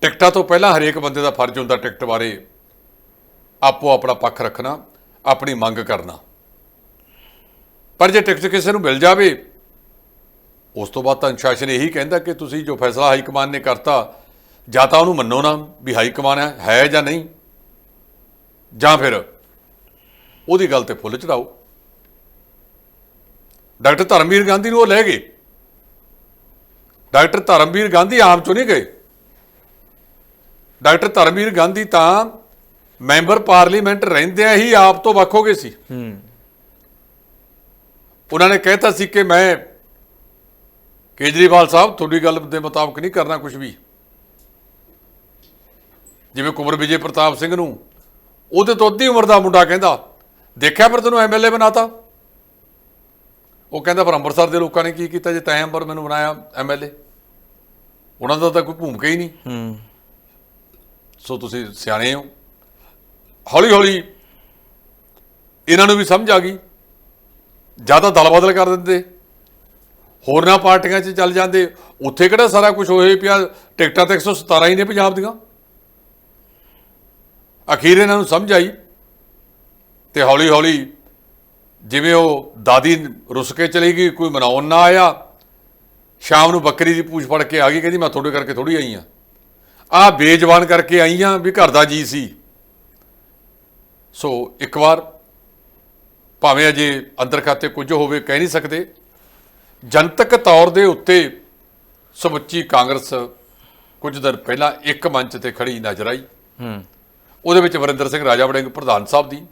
ਟਿਕਟਾਂ ਤੋਂ ਪਹਿਲਾਂ ਹਰੇਕ ਬੰਦੇ ਦਾ ਫਰਜ਼ ਹੁੰਦਾ ਟਿਕਟ ਬਾਰੇ ਆਪੋ ਆਪਣਾ ਪੱਖ ਰੱਖਣਾ, ਆਪਣੀ ਮੰਗ ਕਰਨਾ। ਪਰ ਜੇ ਟਿਕਟ ਕਿਸੇ ਨੂੰ ਮਿਲ ਜਾਵੇ, ਉਸ ਤੋਂ ਬਾਅਦ ਤਾਂ ਅਨੁਸ਼ਾਸਨ ਇਹੀ ਕਹਿੰਦਾ ਕਿ ਤੁਸੀਂ ਜੋ ਫੈਸਲਾ ਹਾਈ ਕਮਾਨ ਨੇ ਕਰਤਾ, ਜਾਂ ਤਾਂ ਉਹਨੂੰ ਮੰਨੋ ਨਾ ਵੀ ਹਾਈ ਕਮਾਨ ਹੈ ਹੈ ਜਾਂ ਨਹੀਂ। ਜਾਂ ਫਿਰ ਉਹਦੀ ਗੱਲ ਤੇ ਫੁੱਲ ਚੜਾਓ। ਡਾਕਟਰ ਧਰਮਵੀਰ ਗਾਂਧੀ ਨੂੰ ਉਹ ਲੈ ਗਏ। ਡਾਕਟਰ ਧਰਮਵੀਰ ਗਾਂਧੀ ਆਮ ਚੋਂ ਨਹੀਂ ਗਏ। ਡਾਕਟਰ ਧਰਮਵੀਰ ਗਾਂਧੀ ਤਾਂ ਮੈਂਬਰ ਪਾਰਲੀਮੈਂਟ ਰਹਿੰਦਿਆਂ ਹੀ ਆਪ ਤੋਂ ਵੱਖ ਹੋ ਗਏ ਸੀ। ਹੂੰ। ਉਹਨਾਂ ਨੇ ਕਹਿਤਾ ਸੀ ਕਿ ਮੈਂ ਕੇਜਰੀਵਾਲ ਸਾਹਿਬ ਤੁਹਾਡੀ ਗੱਲ ਦੇ ਮੁਤਾਬਕ ਨਹੀਂ ਕਰਨਾ ਕੁਝ ਵੀ। ਜਿਵੇਂ ਕੁਮਰ ਵਿਜੇ ਪ੍ਰਤਾਪ ਸਿੰਘ ਨੂੰ ਉਹਦੇ ਤੋਂ ਅੱਧੀ ਉਮਰ ਦਾ ਮੁੰਡਾ ਕਹਿੰਦਾ ਦੇਖਿਆ ਪਰ ਤੈਨੂੰ ਐਮਐਲਏ ਬਣਾਤਾ? ਉਹ ਕਹਿੰਦਾ ਪਰ ਅੰਮ੍ਰਿਤਸਰ ਦੇ ਲੋਕਾਂ ਨੇ ਕੀ ਕੀਤਾ ਜੇ ਤੈਂ ਅੰਬਰ ਮੈਨੂੰ ਬਣਾਇਆ ਐਮਐਲਏ ਉਹਨਾਂ ਦਾ ਤਾਂ ਕੋਈ ਭੂਮਿਕਾ ਹੀ ਨਹੀਂ। ਹੂੰ। ਸੋ ਤੁਸੀਂ ਸਿਆਣੇ ਹੋ। ਹੌਲੀ ਹੌਲੀ ਇਹਨਾਂ ਨੂੰ ਵੀ ਸਮਝ ਆ ਗਈ। ਜ਼ਿਆਦਾ ਦਲ ਬਦਲ ਕਰ ਦਿੰਦੇ ਹੋਰਨਾਂ ਪਾਰਟੀਆਂ 'ਚ ਚੱਲ ਜਾਂਦੇ। ਉੱਥੇ ਕਿਹੜਾ ਸਾਰਾ ਕੁਝ ਹੋਏ ਪਿਆ? ਟਿਕਟਾਂ ਤਾਂ 117 ਹੀ ਨੇ ਪੰਜਾਬ ਦੀਆਂ। ਅਖੀਰ ਇਹਨਾਂ ਨੂੰ ਸਮਝ ਆਈ ਤੇ ਹੌਲੀ ਹੌਲੀ ਜਿਵੇਂ ਉਹ ਦਾਦੀ ਰੁੱਸ ਕੇ ਚਲੀ ਗਈ, ਕੋਈ ਮਨਾਉਣ ਨਾ ਆਇਆ, ਸ਼ਾਮ ਨੂੰ ਬੱਕਰੀ ਦੀ ਪੂਛ ਫੜ ਕੇ ਆ ਗਈ, ਕਹਿੰਦੀ, ਮੈਂ ਤੁਹਾਡੇ ਕਰਕੇ ਥੋੜੀ ਆਈ ਆ। ਆ ਬੇਜਵਾਨ ਕਰਕੇ ਆਈ ਆ ਵੀ ਘਰ ਦਾ ਜੀ ਸੀ। ਸੋ ਇੱਕ ਵਾਰ ਭਾਵੇਂ ਅਜੇ ਅੰਦਰ ਖਾਤੇ ਕੁਝ ਹੋਵੇ ਕਹਿ ਨਹੀਂ ਸਕਦੇ ਜਨਤਕ ਤੌਰ ਦੇ ਉੱਤੇ ਸਮੁੱਚੀ ਕਾਂਗਰਸ ਕੁਝ ਦਿਨ ਪਹਿਲਾਂ ਇੱਕ ਮੰਚ ਤੇ ਖੜੀ ਨਜ਼ਰ ਆਈ। ਹੂੰ। ਉਹਦੇ ਵਿੱਚ ਵਰਿੰਦਰ ਸਿੰਘ ਰਾਜਾ ਵੜਿੰਗ ਪ੍ਰਧਾਨ ਸਾਹਿਬ ਦੀ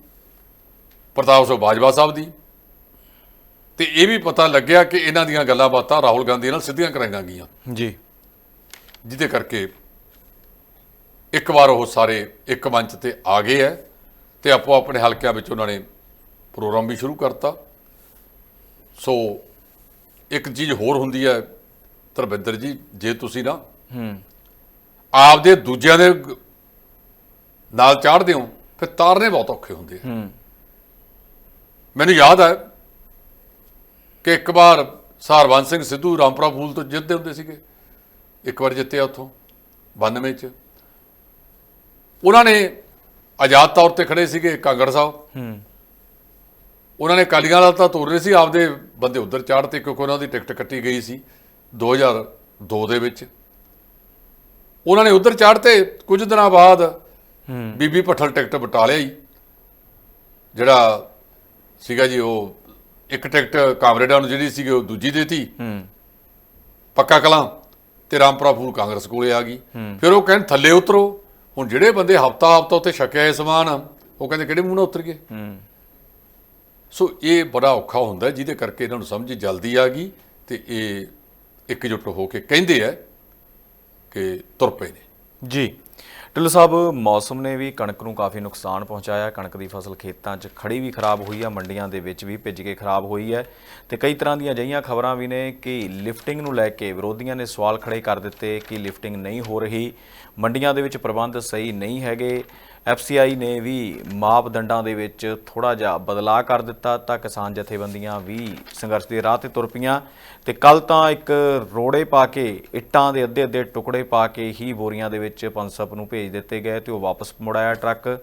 ਪ੍ਰਤਾਪ ਸਿੰਘ ਬਾਜਵਾ ਸਾਹਿਬ ਦੀ ਤੇ ਇਹ ਵੀ ਪਤਾ ਲੱਗਿਆ ਕਿ ਇਹਨਾਂ ਦੀਆਂ ਗੱਲਾਂ ਬਾਤਾਂ ਰਾਹੁਲ ਗਾਂਧੀ ਨਾਲ ਸਿੱਧੀਆਂ ਕਰਾਈਆਂ ਗਈਆਂ। ਜੀ। ਜਿਹਦੇ ਕਰਕੇ ਇੱਕ ਵਾਰ ਉਹ ਸਾਰੇ ਇੱਕ ਮੰਚ ਤੇ ਆ ਗਏ ਐ ਤੇ ਆਪੋ ਆਪਣੇ ਹਲਕਿਆਂ ਵਿੱਚ ਉਹਨਾਂ ਨੇ ਪ੍ਰੋਗਰਾਮ ਵੀ ਸ਼ੁਰੂ ਕਰਤਾ। ਸੋ ਇੱਕ ਚੀਜ਼ ਹੋਰ ਹੁੰਦੀ ਹੈ ਧਰਮਿੰਦਰ ਜੀ ਜੇ ਤੁਸੀਂ ਨਾ ਹੂੰ। ਆਪਦੇ ਦੂਜਿਆਂ ਦੇ ਨਾਲ ਚਾੜਦੇ ਹੋ ਫਿਰ ਤਾਰਨੇ ਬਹੁਤ ਔਖੇ ਹੁੰਦੇ ਆ। ਹੂੰ। ਮੈਨੂੰ ਯਾਦ ਹੈ ਕਿ ਇੱਕ ਵਾਰ ਸਹਾਰਵੰਤ ਸਿੰਘ ਸਿੱਧੂ ਰਾਮਪੁਰਾ ਫੂਲ ਤੋਂ ਜਿੱਤਦੇ ਹੁੰਦੇ ਸੀਗੇ। ਇੱਕ ਵਾਰ ਜਿੱਤਿਆ ਉੱਥੋਂ 92 ਚ। ਉਹਨਾਂ ਨੇ ਆਜ਼ਾਦ ਤੌਰ ਤੇ ਖੜੇ ਸੀਗੇ ਕਾਂਗੜ ਸਾਹਿਬ। ਹੂੰ। ਉਹਨਾਂ ਨੇ ਕਾਲੀਆਂ ਦਾ ਤਾਂ ਤੋਰ ਰਹੇ ਸੀ ਆਪਦੇ ਬੰਦੇ ਉਧਰ ਚਾੜਤੇ ਕਿਉਂਕਿ ਉਹਨਾਂ ਦੀ ਟਿਕਟ ਕੱਟੀ ਗਈ ਸੀ 2002 ਦੇ ਵਿੱਚ। ਉਹਨਾਂ ਨੇ ਉਧਰ ਚਾੜਤੇ ਕੁਝ ਦਿਨਾਂ ਬਾਅਦ ਹੂੰ। ਬੀਬੀ ਪੱਠਲ ਟਿਕਟ ਬਟਾ ਲਿਆ ਜੀ। ਜਿਹੜਾ ਸੀਗਾ ਜੀ ਉਹ ਇੱਕ ਟਿਕਟ ਕਾਮਰੇਡਾਂ ਨੂੰ ਜਿਹੜੀ ਸੀਗੀ ਉਹ ਦੂਜੀ ਦੇਤੀ। ਹੂੰ। ਪੱਕਾ ਕਲਾਂ ਤੇ ਰਾਮਪੁਰਾ ਫੂਲ ਕਾਂਗਰਸ ਕੋਲੇ ਆ ਗਈ। ਫਿਰ ਉਹ ਕਹਿੰਦੇ ਥੱਲੇ ਉਤਰੋ। ਹੁਣ ਜਿਹੜੇ ਬੰਦੇ ਹਫਤਾ ਹਫਤਾ ਉੱਤੇ ਛਕਿਆ ਇਹ ਸਮਾਨ ਉਹ ਕਹਿੰਦੇ ਕਿਹੜੇ ਮੂੰਹ ਨਾਲ ਉਤਰ ਗਏ? ਹੂੰ। ਸੋ ਇਹ ਬੜਾ ਔਖਾ ਹੁੰਦਾ ਜਿਹਦੇ ਕਰਕੇ ਇਹਨਾਂ ਨੂੰ ਸਮਝ ਜਲਦੀ ਆ ਗਈ ਤੇ ਇਹ ਇਕਜੁੱਟ ਹੋ ਕੇ ਕਹਿੰਦੇ ਆ ਕਿ ਤੁਰ ਪਏ ਨੇ। ਜੀ। ਢਿੱਲੋਂ ਸਾਹਿਬ, ਮੌਸਮ ਨੇ ਵੀ ਕਣਕ ਨੂੰ ਕਾਫੀ ਨੁਕਸਾਨ ਪਹੁੰਚਾਇਆ। ਕਣਕ ਦੀ ਫਸਲ ਖੇਤਾਂ 'ਚ ਖੜੀ ਵੀ ਖਰਾਬ ਹੋਈ ਆ, ਮੰਡੀਆਂ ਦੇ ਵਿੱਚ ਵੀ ਭਿੱਜ ਕੇ ਖਰਾਬ ਹੋਈ ਹੈ। ਤੇ ਕਈ ਤਰ੍ਹਾਂ ਦੀਆਂ ਅਜਿਹੀਆਂ ਖਬਰਾਂ ਵੀ ਨੇ ਕਿ ਲਿਫਟਿੰਗ ਨੂੰ ਲੈ ਕੇ ਵਿਰੋਧੀਆਂ ਨੇ ਸਵਾਲ ਖੜੇ ਕਰ ਦਿੱਤੇ ਕਿ ਲਿਫਟਿੰਗ ਨਹੀਂ ਹੋ ਰਹੀ। ਮੰਡੀਆਂ ਦੇ ਵਿੱਚ ਪ੍ਰਬੰਧ ਸਹੀ ਨਹੀਂ ਹੈਗੇ। ਐਫਸੀਆਈ ਨੇ ਵੀ ਮਾਪਦੰਡਾਂ ਦੇ ਵਿੱਚ ਥੋੜਾ ਜਿਹਾ ਬਦਲਾਅ ਕਰ ਦਿੱਤਾ ਤਾਂ ਕਿਸਾਨ ਜਥੇਬੰਦੀਆਂ ਵੀ ਸੰਘਰਸ਼ ਦੇ ਰਾਹ ਤੇ ਤੁਰ ਪਈਆਂ ਤੇ ਕੱਲ ਤਾਂ ਇੱਕ ਰੋੜੇ ਪਾ ਕੇ, ਇੱਟਾਂ ਦੇ ਅੱਧੇ ਅੱਧੇ ਟੁਕੜੇ ਪਾ ਕੇ ਹੀ ਬੋਰੀਆਂ ਦੇ ਵਿੱਚ ਪੰਸਪ ਨੂੰ ਭੇਜ ਦਿੱਤੇ ਗਏ ਤੇ ਉਹ ਵਾਪਸ ਮੁੜਾਇਆ ਟਰੱਕ।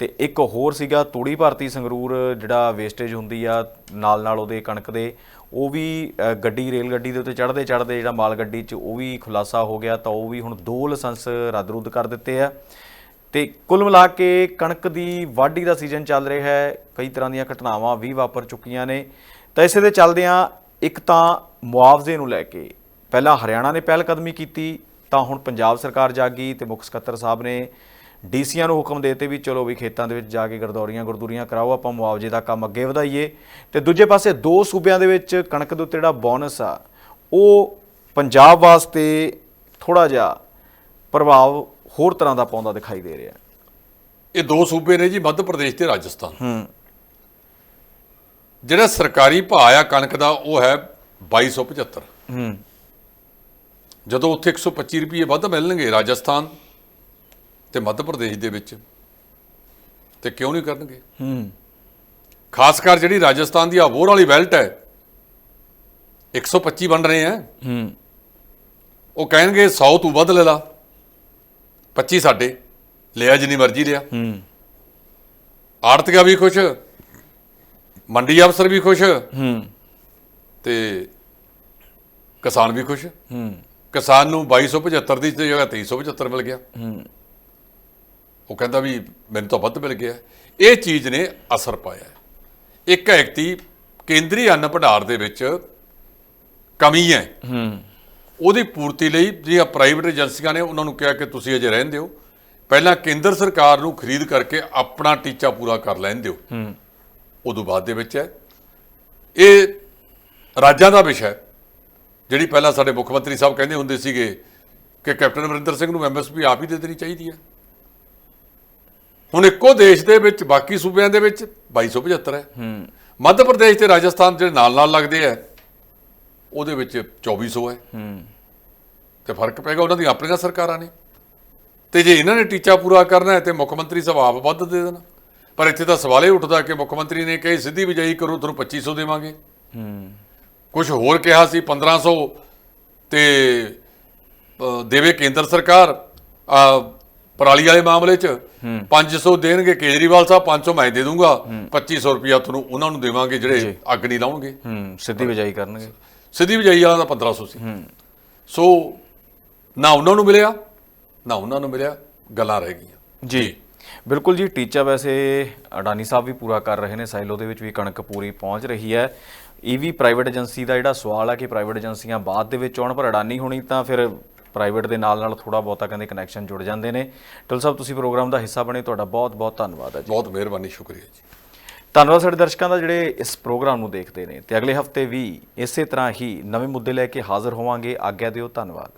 ਤੇ ਇੱਕ ਹੋਰ ਸੀਗਾ ਤੂੜੀ ਭਰਤੀ ਸੰਗਰੂਰ, ਜਿਹੜਾ ਵੇਸਟੇਜ ਹੁੰਦੀ ਆ ਨਾਲ ਨਾਲ ਉਹਦੇ ਕਣਕ ਦੇ, ਉਹ ਵੀ ਗੱਡੀ, ਰੇਲ ਗੱਡੀ ਦੇ ਉੱਤੇ ਚੜ੍ਹਦੇ ਚੜ੍ਹਦੇ ਜਿਹੜਾ ਮਾਲ ਗੱਡੀ 'ਚ ਉਹ ਵੀ ਖੁਲਾਸਾ ਹੋ ਗਿਆ ਤਾਂ ਉਹ ਵੀ ਹੁਣ ਦੋ ਲਾਇਸੈਂਸ ਰੱਦ-ਰੁੱਦ ਕਰ ਦਿੱਤੇ ਆ। ਤੇ ਕੁੱਲ ਮਿਲਾ ਕੇ ਕਣਕ ਦੀ ਵਾਢੀ ਦਾ ਸੀਜ਼ਨ ਚੱਲ ਰਿਹਾ ਹੈ। ਕਈ ਤਰ੍ਹਾਂ ਦੀਆਂ ਘਟਨਾਵਾਂ ਵੀ ਵਾਪਰ ਚੁੱਕੀਆਂ ਨੇ। ਤਾਂ ਇਸੇ ਦੇ ਚੱਲਦਿਆਂ ਇੱਕ ਤਾਂ ਮੁਆਵਜ਼ੇ ਨੂੰ ਲੈ ਕੇ ਪਹਿਲਾਂ ਹਰਿਆਣਾ ਨੇ ਪਹਿਲ ਕਦਮੀ ਕੀਤੀ, ਤਾਂ ਹੁਣ ਪੰਜਾਬ ਸਰਕਾਰ ਜਾਗੀ ਤੇ ਮੁੱਖ ਸਕੱਤਰ ਸਾਹਿਬ ਨੇ ਡੀਸੀਆਂ ਨੂੰ ਹੁਕਮ ਦੇਤੇ ਵੀ ਚਲੋ ਵੀ ਖੇਤਾਂ ਦੇ ਵਿੱਚ ਜਾ ਕੇ ਗਰਦੌਰੀਆਂ ਗੁਰਦੂਰੀਆਂ ਕਰਾਓ, ਆਪਾਂ ਮੁਆਵਜ਼ੇ ਦਾ ਕੰਮ ਅੱਗੇ ਵਧਾਈਏ। ਤੇ ਦੂਜੇ ਪਾਸੇ ਦੋ ਸੂਬਿਆਂ ਦੇ ਵਿੱਚ ਕਣਕ ਦੇ ਉੱਤੇ ਜਿਹੜਾ ਬੋਨਸ ਆ, ਉਹ ਪੰਜਾਬ ਵਾਸਤੇ ਥੋੜਾ ਜਿਹਾ ਪ੍ਰਭਾਵ ਹੋਰ ਤਰ੍ਹਾਂ ਦਾ ਪਾਉਂਦਾ ਦਿਖਾਈ ਦੇ ਰਿਹਾ ਇਹ ਦੋ ਸੂਬੇ ਨੇ ਜੀ ਮੱਧ ਪ੍ਰਦੇਸ਼ ਤੇ ਰਾਜਸਥਾਨ। ਹੂੰ। ਜਿਹੜਾ ਸਰਕਾਰੀ ਭਾਅ ਆ ਕਣਕ ਦਾ ਉਹ ਹੈ 2275 ਹੂੰ। ਜਦੋਂ ਉੱਥੇ 125 ਰੁਪਏ ਵੱਧ ਮਿਲਣਗੇ ਰਾਜਸਥਾਨ ਤੇ ਮੱਧ ਪ੍ਰਦੇਸ਼ ਦੇ ਵਿੱਚ ਤੇ ਕਿਉਂ ਨਹੀਂ ਕਰਨਗੇ? ਹੂੰ। ਖਾਸ ਕਰ ਜਿਹੜੀ ਰਾਜਸਥਾਨ ਦੀ ਅਬੋਰ ਵਾਲੀ ਬੈਲਟ ਹੈ 125 ਬਣ ਰਹੇ ਆ ਹੂੰ। ਉਹ ਕਹਿਣਗੇ 100 ਤੂੰ ਵੱਧ ਲੈ ਲਾ। 25 ਸਾਡੇ ਲਿਆ ਜਿੰਨੀ ਮਰਜ਼ੀ ਲਿਆ। ਹੂੰ। ਆੜਤੀਆ ਵੀ ਖੁਸ਼ ਮੰਡੀ ਅਫਸਰ ਵੀ ਖੁਸ਼ ਹੂੰ। ਤੇ ਕਿਸਾਨ ਵੀ ਖੁਸ਼। ਹੂੰ। ਕਿਸਾਨ ਨੂੰ 2275 ਦੀ ਜਗ੍ਹਾ 2375 ਮਿਲ ਗਿਆ। ਹੂੰ। ਉਹ ਕਹਿੰਦਾ ਵੀ ਮੈਨੂੰ ਤਾਂ ਵੱਧ ਮਿਲ ਗਿਆ। ਇਹ ਚੀਜ਼ ਨੇ ਅਸਰ ਪਾਇਆ। ਇੱਕ ਐਕਤੀ ਕੇਂਦਰੀ ਅੰਨ ਭੰਡਾਰ ਦੇ ਵਿੱਚ ਕਮੀ ਹੈ। ਹੂੰ। ਉਹਦੀ ਪੂਰਤੀ ਲਈ ਜਿਹੜੀਆਂ ਪ੍ਰਾਈਵੇਟ ਏਜੰਸੀਆਂ ਨੇ ਉਹਨਾਂ ਨੂੰ ਕਿਹਾ ਕਿ ਤੁਸੀਂ ਅਜੇ ਰਹਿਣ ਦਿਓ। ਪਹਿਲਾਂ ਕੇਂਦਰ ਸਰਕਾਰ ਨੂੰ ਖਰੀਦ ਕਰਕੇ ਆਪਣਾ ਟੀਚਾ ਪੂਰਾ ਕਰ ਲੈਣ ਦਿਓ। ਹੂੰ। ਉਦੋਂ ਬਾਅਦ ਦੇ ਵਿੱਚ ਹੈ। ਇਹ ਰਾਜਾਂ ਦਾ ਵਿਸ਼ਾ ਹੈ। ਜਿਹੜੀ ਪਹਿਲਾਂ ਸਾਡੇ ਮੁੱਖ ਮੰਤਰੀ ਸਾਹਿਬ ਕਹਿੰਦੇ ਹੁੰਦੇ ਸੀਗੇ ਕਿ ਕੈਪਟਨ ਅਮਰਿੰਦਰ ਸਿੰਘ ਨੂੰ ਐਮਐਸਪੀ ਆਪ ਹੀ ਦੇ ਦੇਣੀ ਚਾਹੀਦੀ ਹੈ। ਹੁਣ ਇੱਕੋ ਦੇਸ਼ ਦੇ ਵਿੱਚ ਬਾਕੀ ਸੂਬਿਆਂ ਦੇ ਵਿੱਚ 2275 ਹੈ। ਹੂੰ। ਮੱਧ ਪ੍ਰਦੇਸ਼ ਤੇ ਰਾਜਸਥਾਨ ਜਿਹੜੇ ਨਾਲ ਨਾਲ ਲੱਗਦੇ ਆ ਉਹਦੇ ਵਿੱਚ 2400 ਹੈ ਹੂੰ। ਤੇ ਫ਼ਰਕ ਪੈਗਾ ਉਹਨਾਂ ਦੀਆਂ ਆਪਣੀਆਂ ਸਰਕਾਰਾਂ ਨੇ। ਤੇ ਜੇ ਇਹਨਾਂ ਨੇ ਟੀਚਾ ਪੂਰਾ ਕਰਨਾ ਹੈ ਤੇ ਮੁੱਖ ਮੰਤਰੀ ਆਪ ਵੱਧ ਦੇ ਦੇਣ। ਪਰ ਇੱਥੇ ਤਾਂ ਸਵਾਲ ਇਹ ਉੱਠਦਾ ਕਿ ਮੁੱਖ ਮੰਤਰੀ ਨੇ ਕਹੀ ਸਿੱਧੀ ਬਿਜਾਈ ਕਰੋ ਤੁਹਾਨੂੰ 2500 ਦੇਵਾਂਗੇ। ਹੂੰ ਕੁਝ ਹੋਰ ਕਿਹਾ ਸੀ 1500 ਤੇ ਦੇਵੇ ਕੇਂਦਰ ਸਰਕਾਰ ਪਰਾਲੀ ਵਾਲੇ ਮਾਮਲੇ 'ਚ 500 ਦੇਣਗੇ ਕੇਜਰੀਵਾਲ ਸਾਹਿਬ 500 ਮੈਂ ਦੇ ਦੂੰਗਾ। 2500 ਰੁਪਇਆ ਤੁਹਾਨੂੰ ਉਹਨਾਂ ਨੂੰ ਦੇਵਾਂਗੇ ਜਿਹੜੇ ਅੱਗ ਨਹੀਂ ਲਾਉਣਗੇ। ਹੂੰ ਸਿੱਧੀ ਬਿਜਾਈ ਕਰਨਗੇ। ਸਿੱਧੀ ਬਿਜਾਈ ਵਾਲਾ ਦਾ 1500 ਸੀ ਸੋ। ਨਾ ਉਹਨਾਂ ਨੂੰ ਮਿਲਿਆ ਨਾ ਉਹਨਾਂ ਨੂੰ ਮਿਲਿਆ ਗੱਲਾਂ ਰਹਿ ਗਈਆਂ। ਜੀ। ਬਿਲਕੁਲ ਜੀ ਟੀਚਾ ਵੈਸੇ ਅਡਾਨੀ ਸਾਹਿਬ ਵੀ ਪੂਰਾ ਕਰ ਰਹੇ ਨੇ ਸਾਈਲੋ ਦੇ ਵਿੱਚ ਵੀ ਕਣਕ ਪੂਰੀ ਪਹੁੰਚ ਰਹੀ ਹੈ। ਇਹ ਵੀ ਪ੍ਰਾਈਵੇਟ ਏਜੰਸੀ ਦਾ ਜਿਹੜਾ ਸਵਾਲ ਹੈ ਕਿ ਪ੍ਰਾਈਵੇਟ ਏਜੰਸੀਆਂ ਬਾਅਦ ਦੇ ਵਿੱਚ ਆਉਣ ਪਰ ਅਡਾਨੀ ਹੋਣੀ ਤਾਂ ਫਿਰ ਪ੍ਰਾਈਵੇਟ ਦੇ ਨਾਲ ਨਾਲ ਥੋੜਾ ਬਹੁਤਾ ਕਹਿੰਦੇ ਕਨੈਕਸ਼ਨ ਜੁੜ ਜਾਂਦੇ ਨੇ। ਟੁਲ ਸਾਹਿਬ ਤੁਸੀਂ ਪ੍ਰੋਗਰਾਮ ਦਾ ਹਿੱਸਾ ਬਣੇ ਤੁਹਾਡਾ ਬਹੁਤ ਬਹੁਤ ਧੰਨਵਾਦ ਹੈ ਜੀ। ਬਹੁਤ ਮਿਹਰਬਾਨੀ ਸ਼ੁਕਰੀਆ ਜੀ। ਧੰਨਵਾਦ ਸਾਡੇ ਦਰਸ਼ਕਾਂ ਦਾ ਜਿਹੜੇ ਇਸ ਪ੍ਰੋਗਰਾਮ ਨੂੰ ਦੇਖਦੇ ਨੇ ਤੇ ਅਗਲੇ ਹਫ਼ਤੇ ਵੀ ਇਸੇ ਤਰ੍ਹਾਂ ਹੀ ਨਵੇਂ ਮੁੱਦੇ ਲੈ ਕੇ ਹਾਜ਼ਰ ਹੋਵਾਂਗੇ। ਆਗਿਆ ਦਿਓ, ਧੰਨਵਾਦ।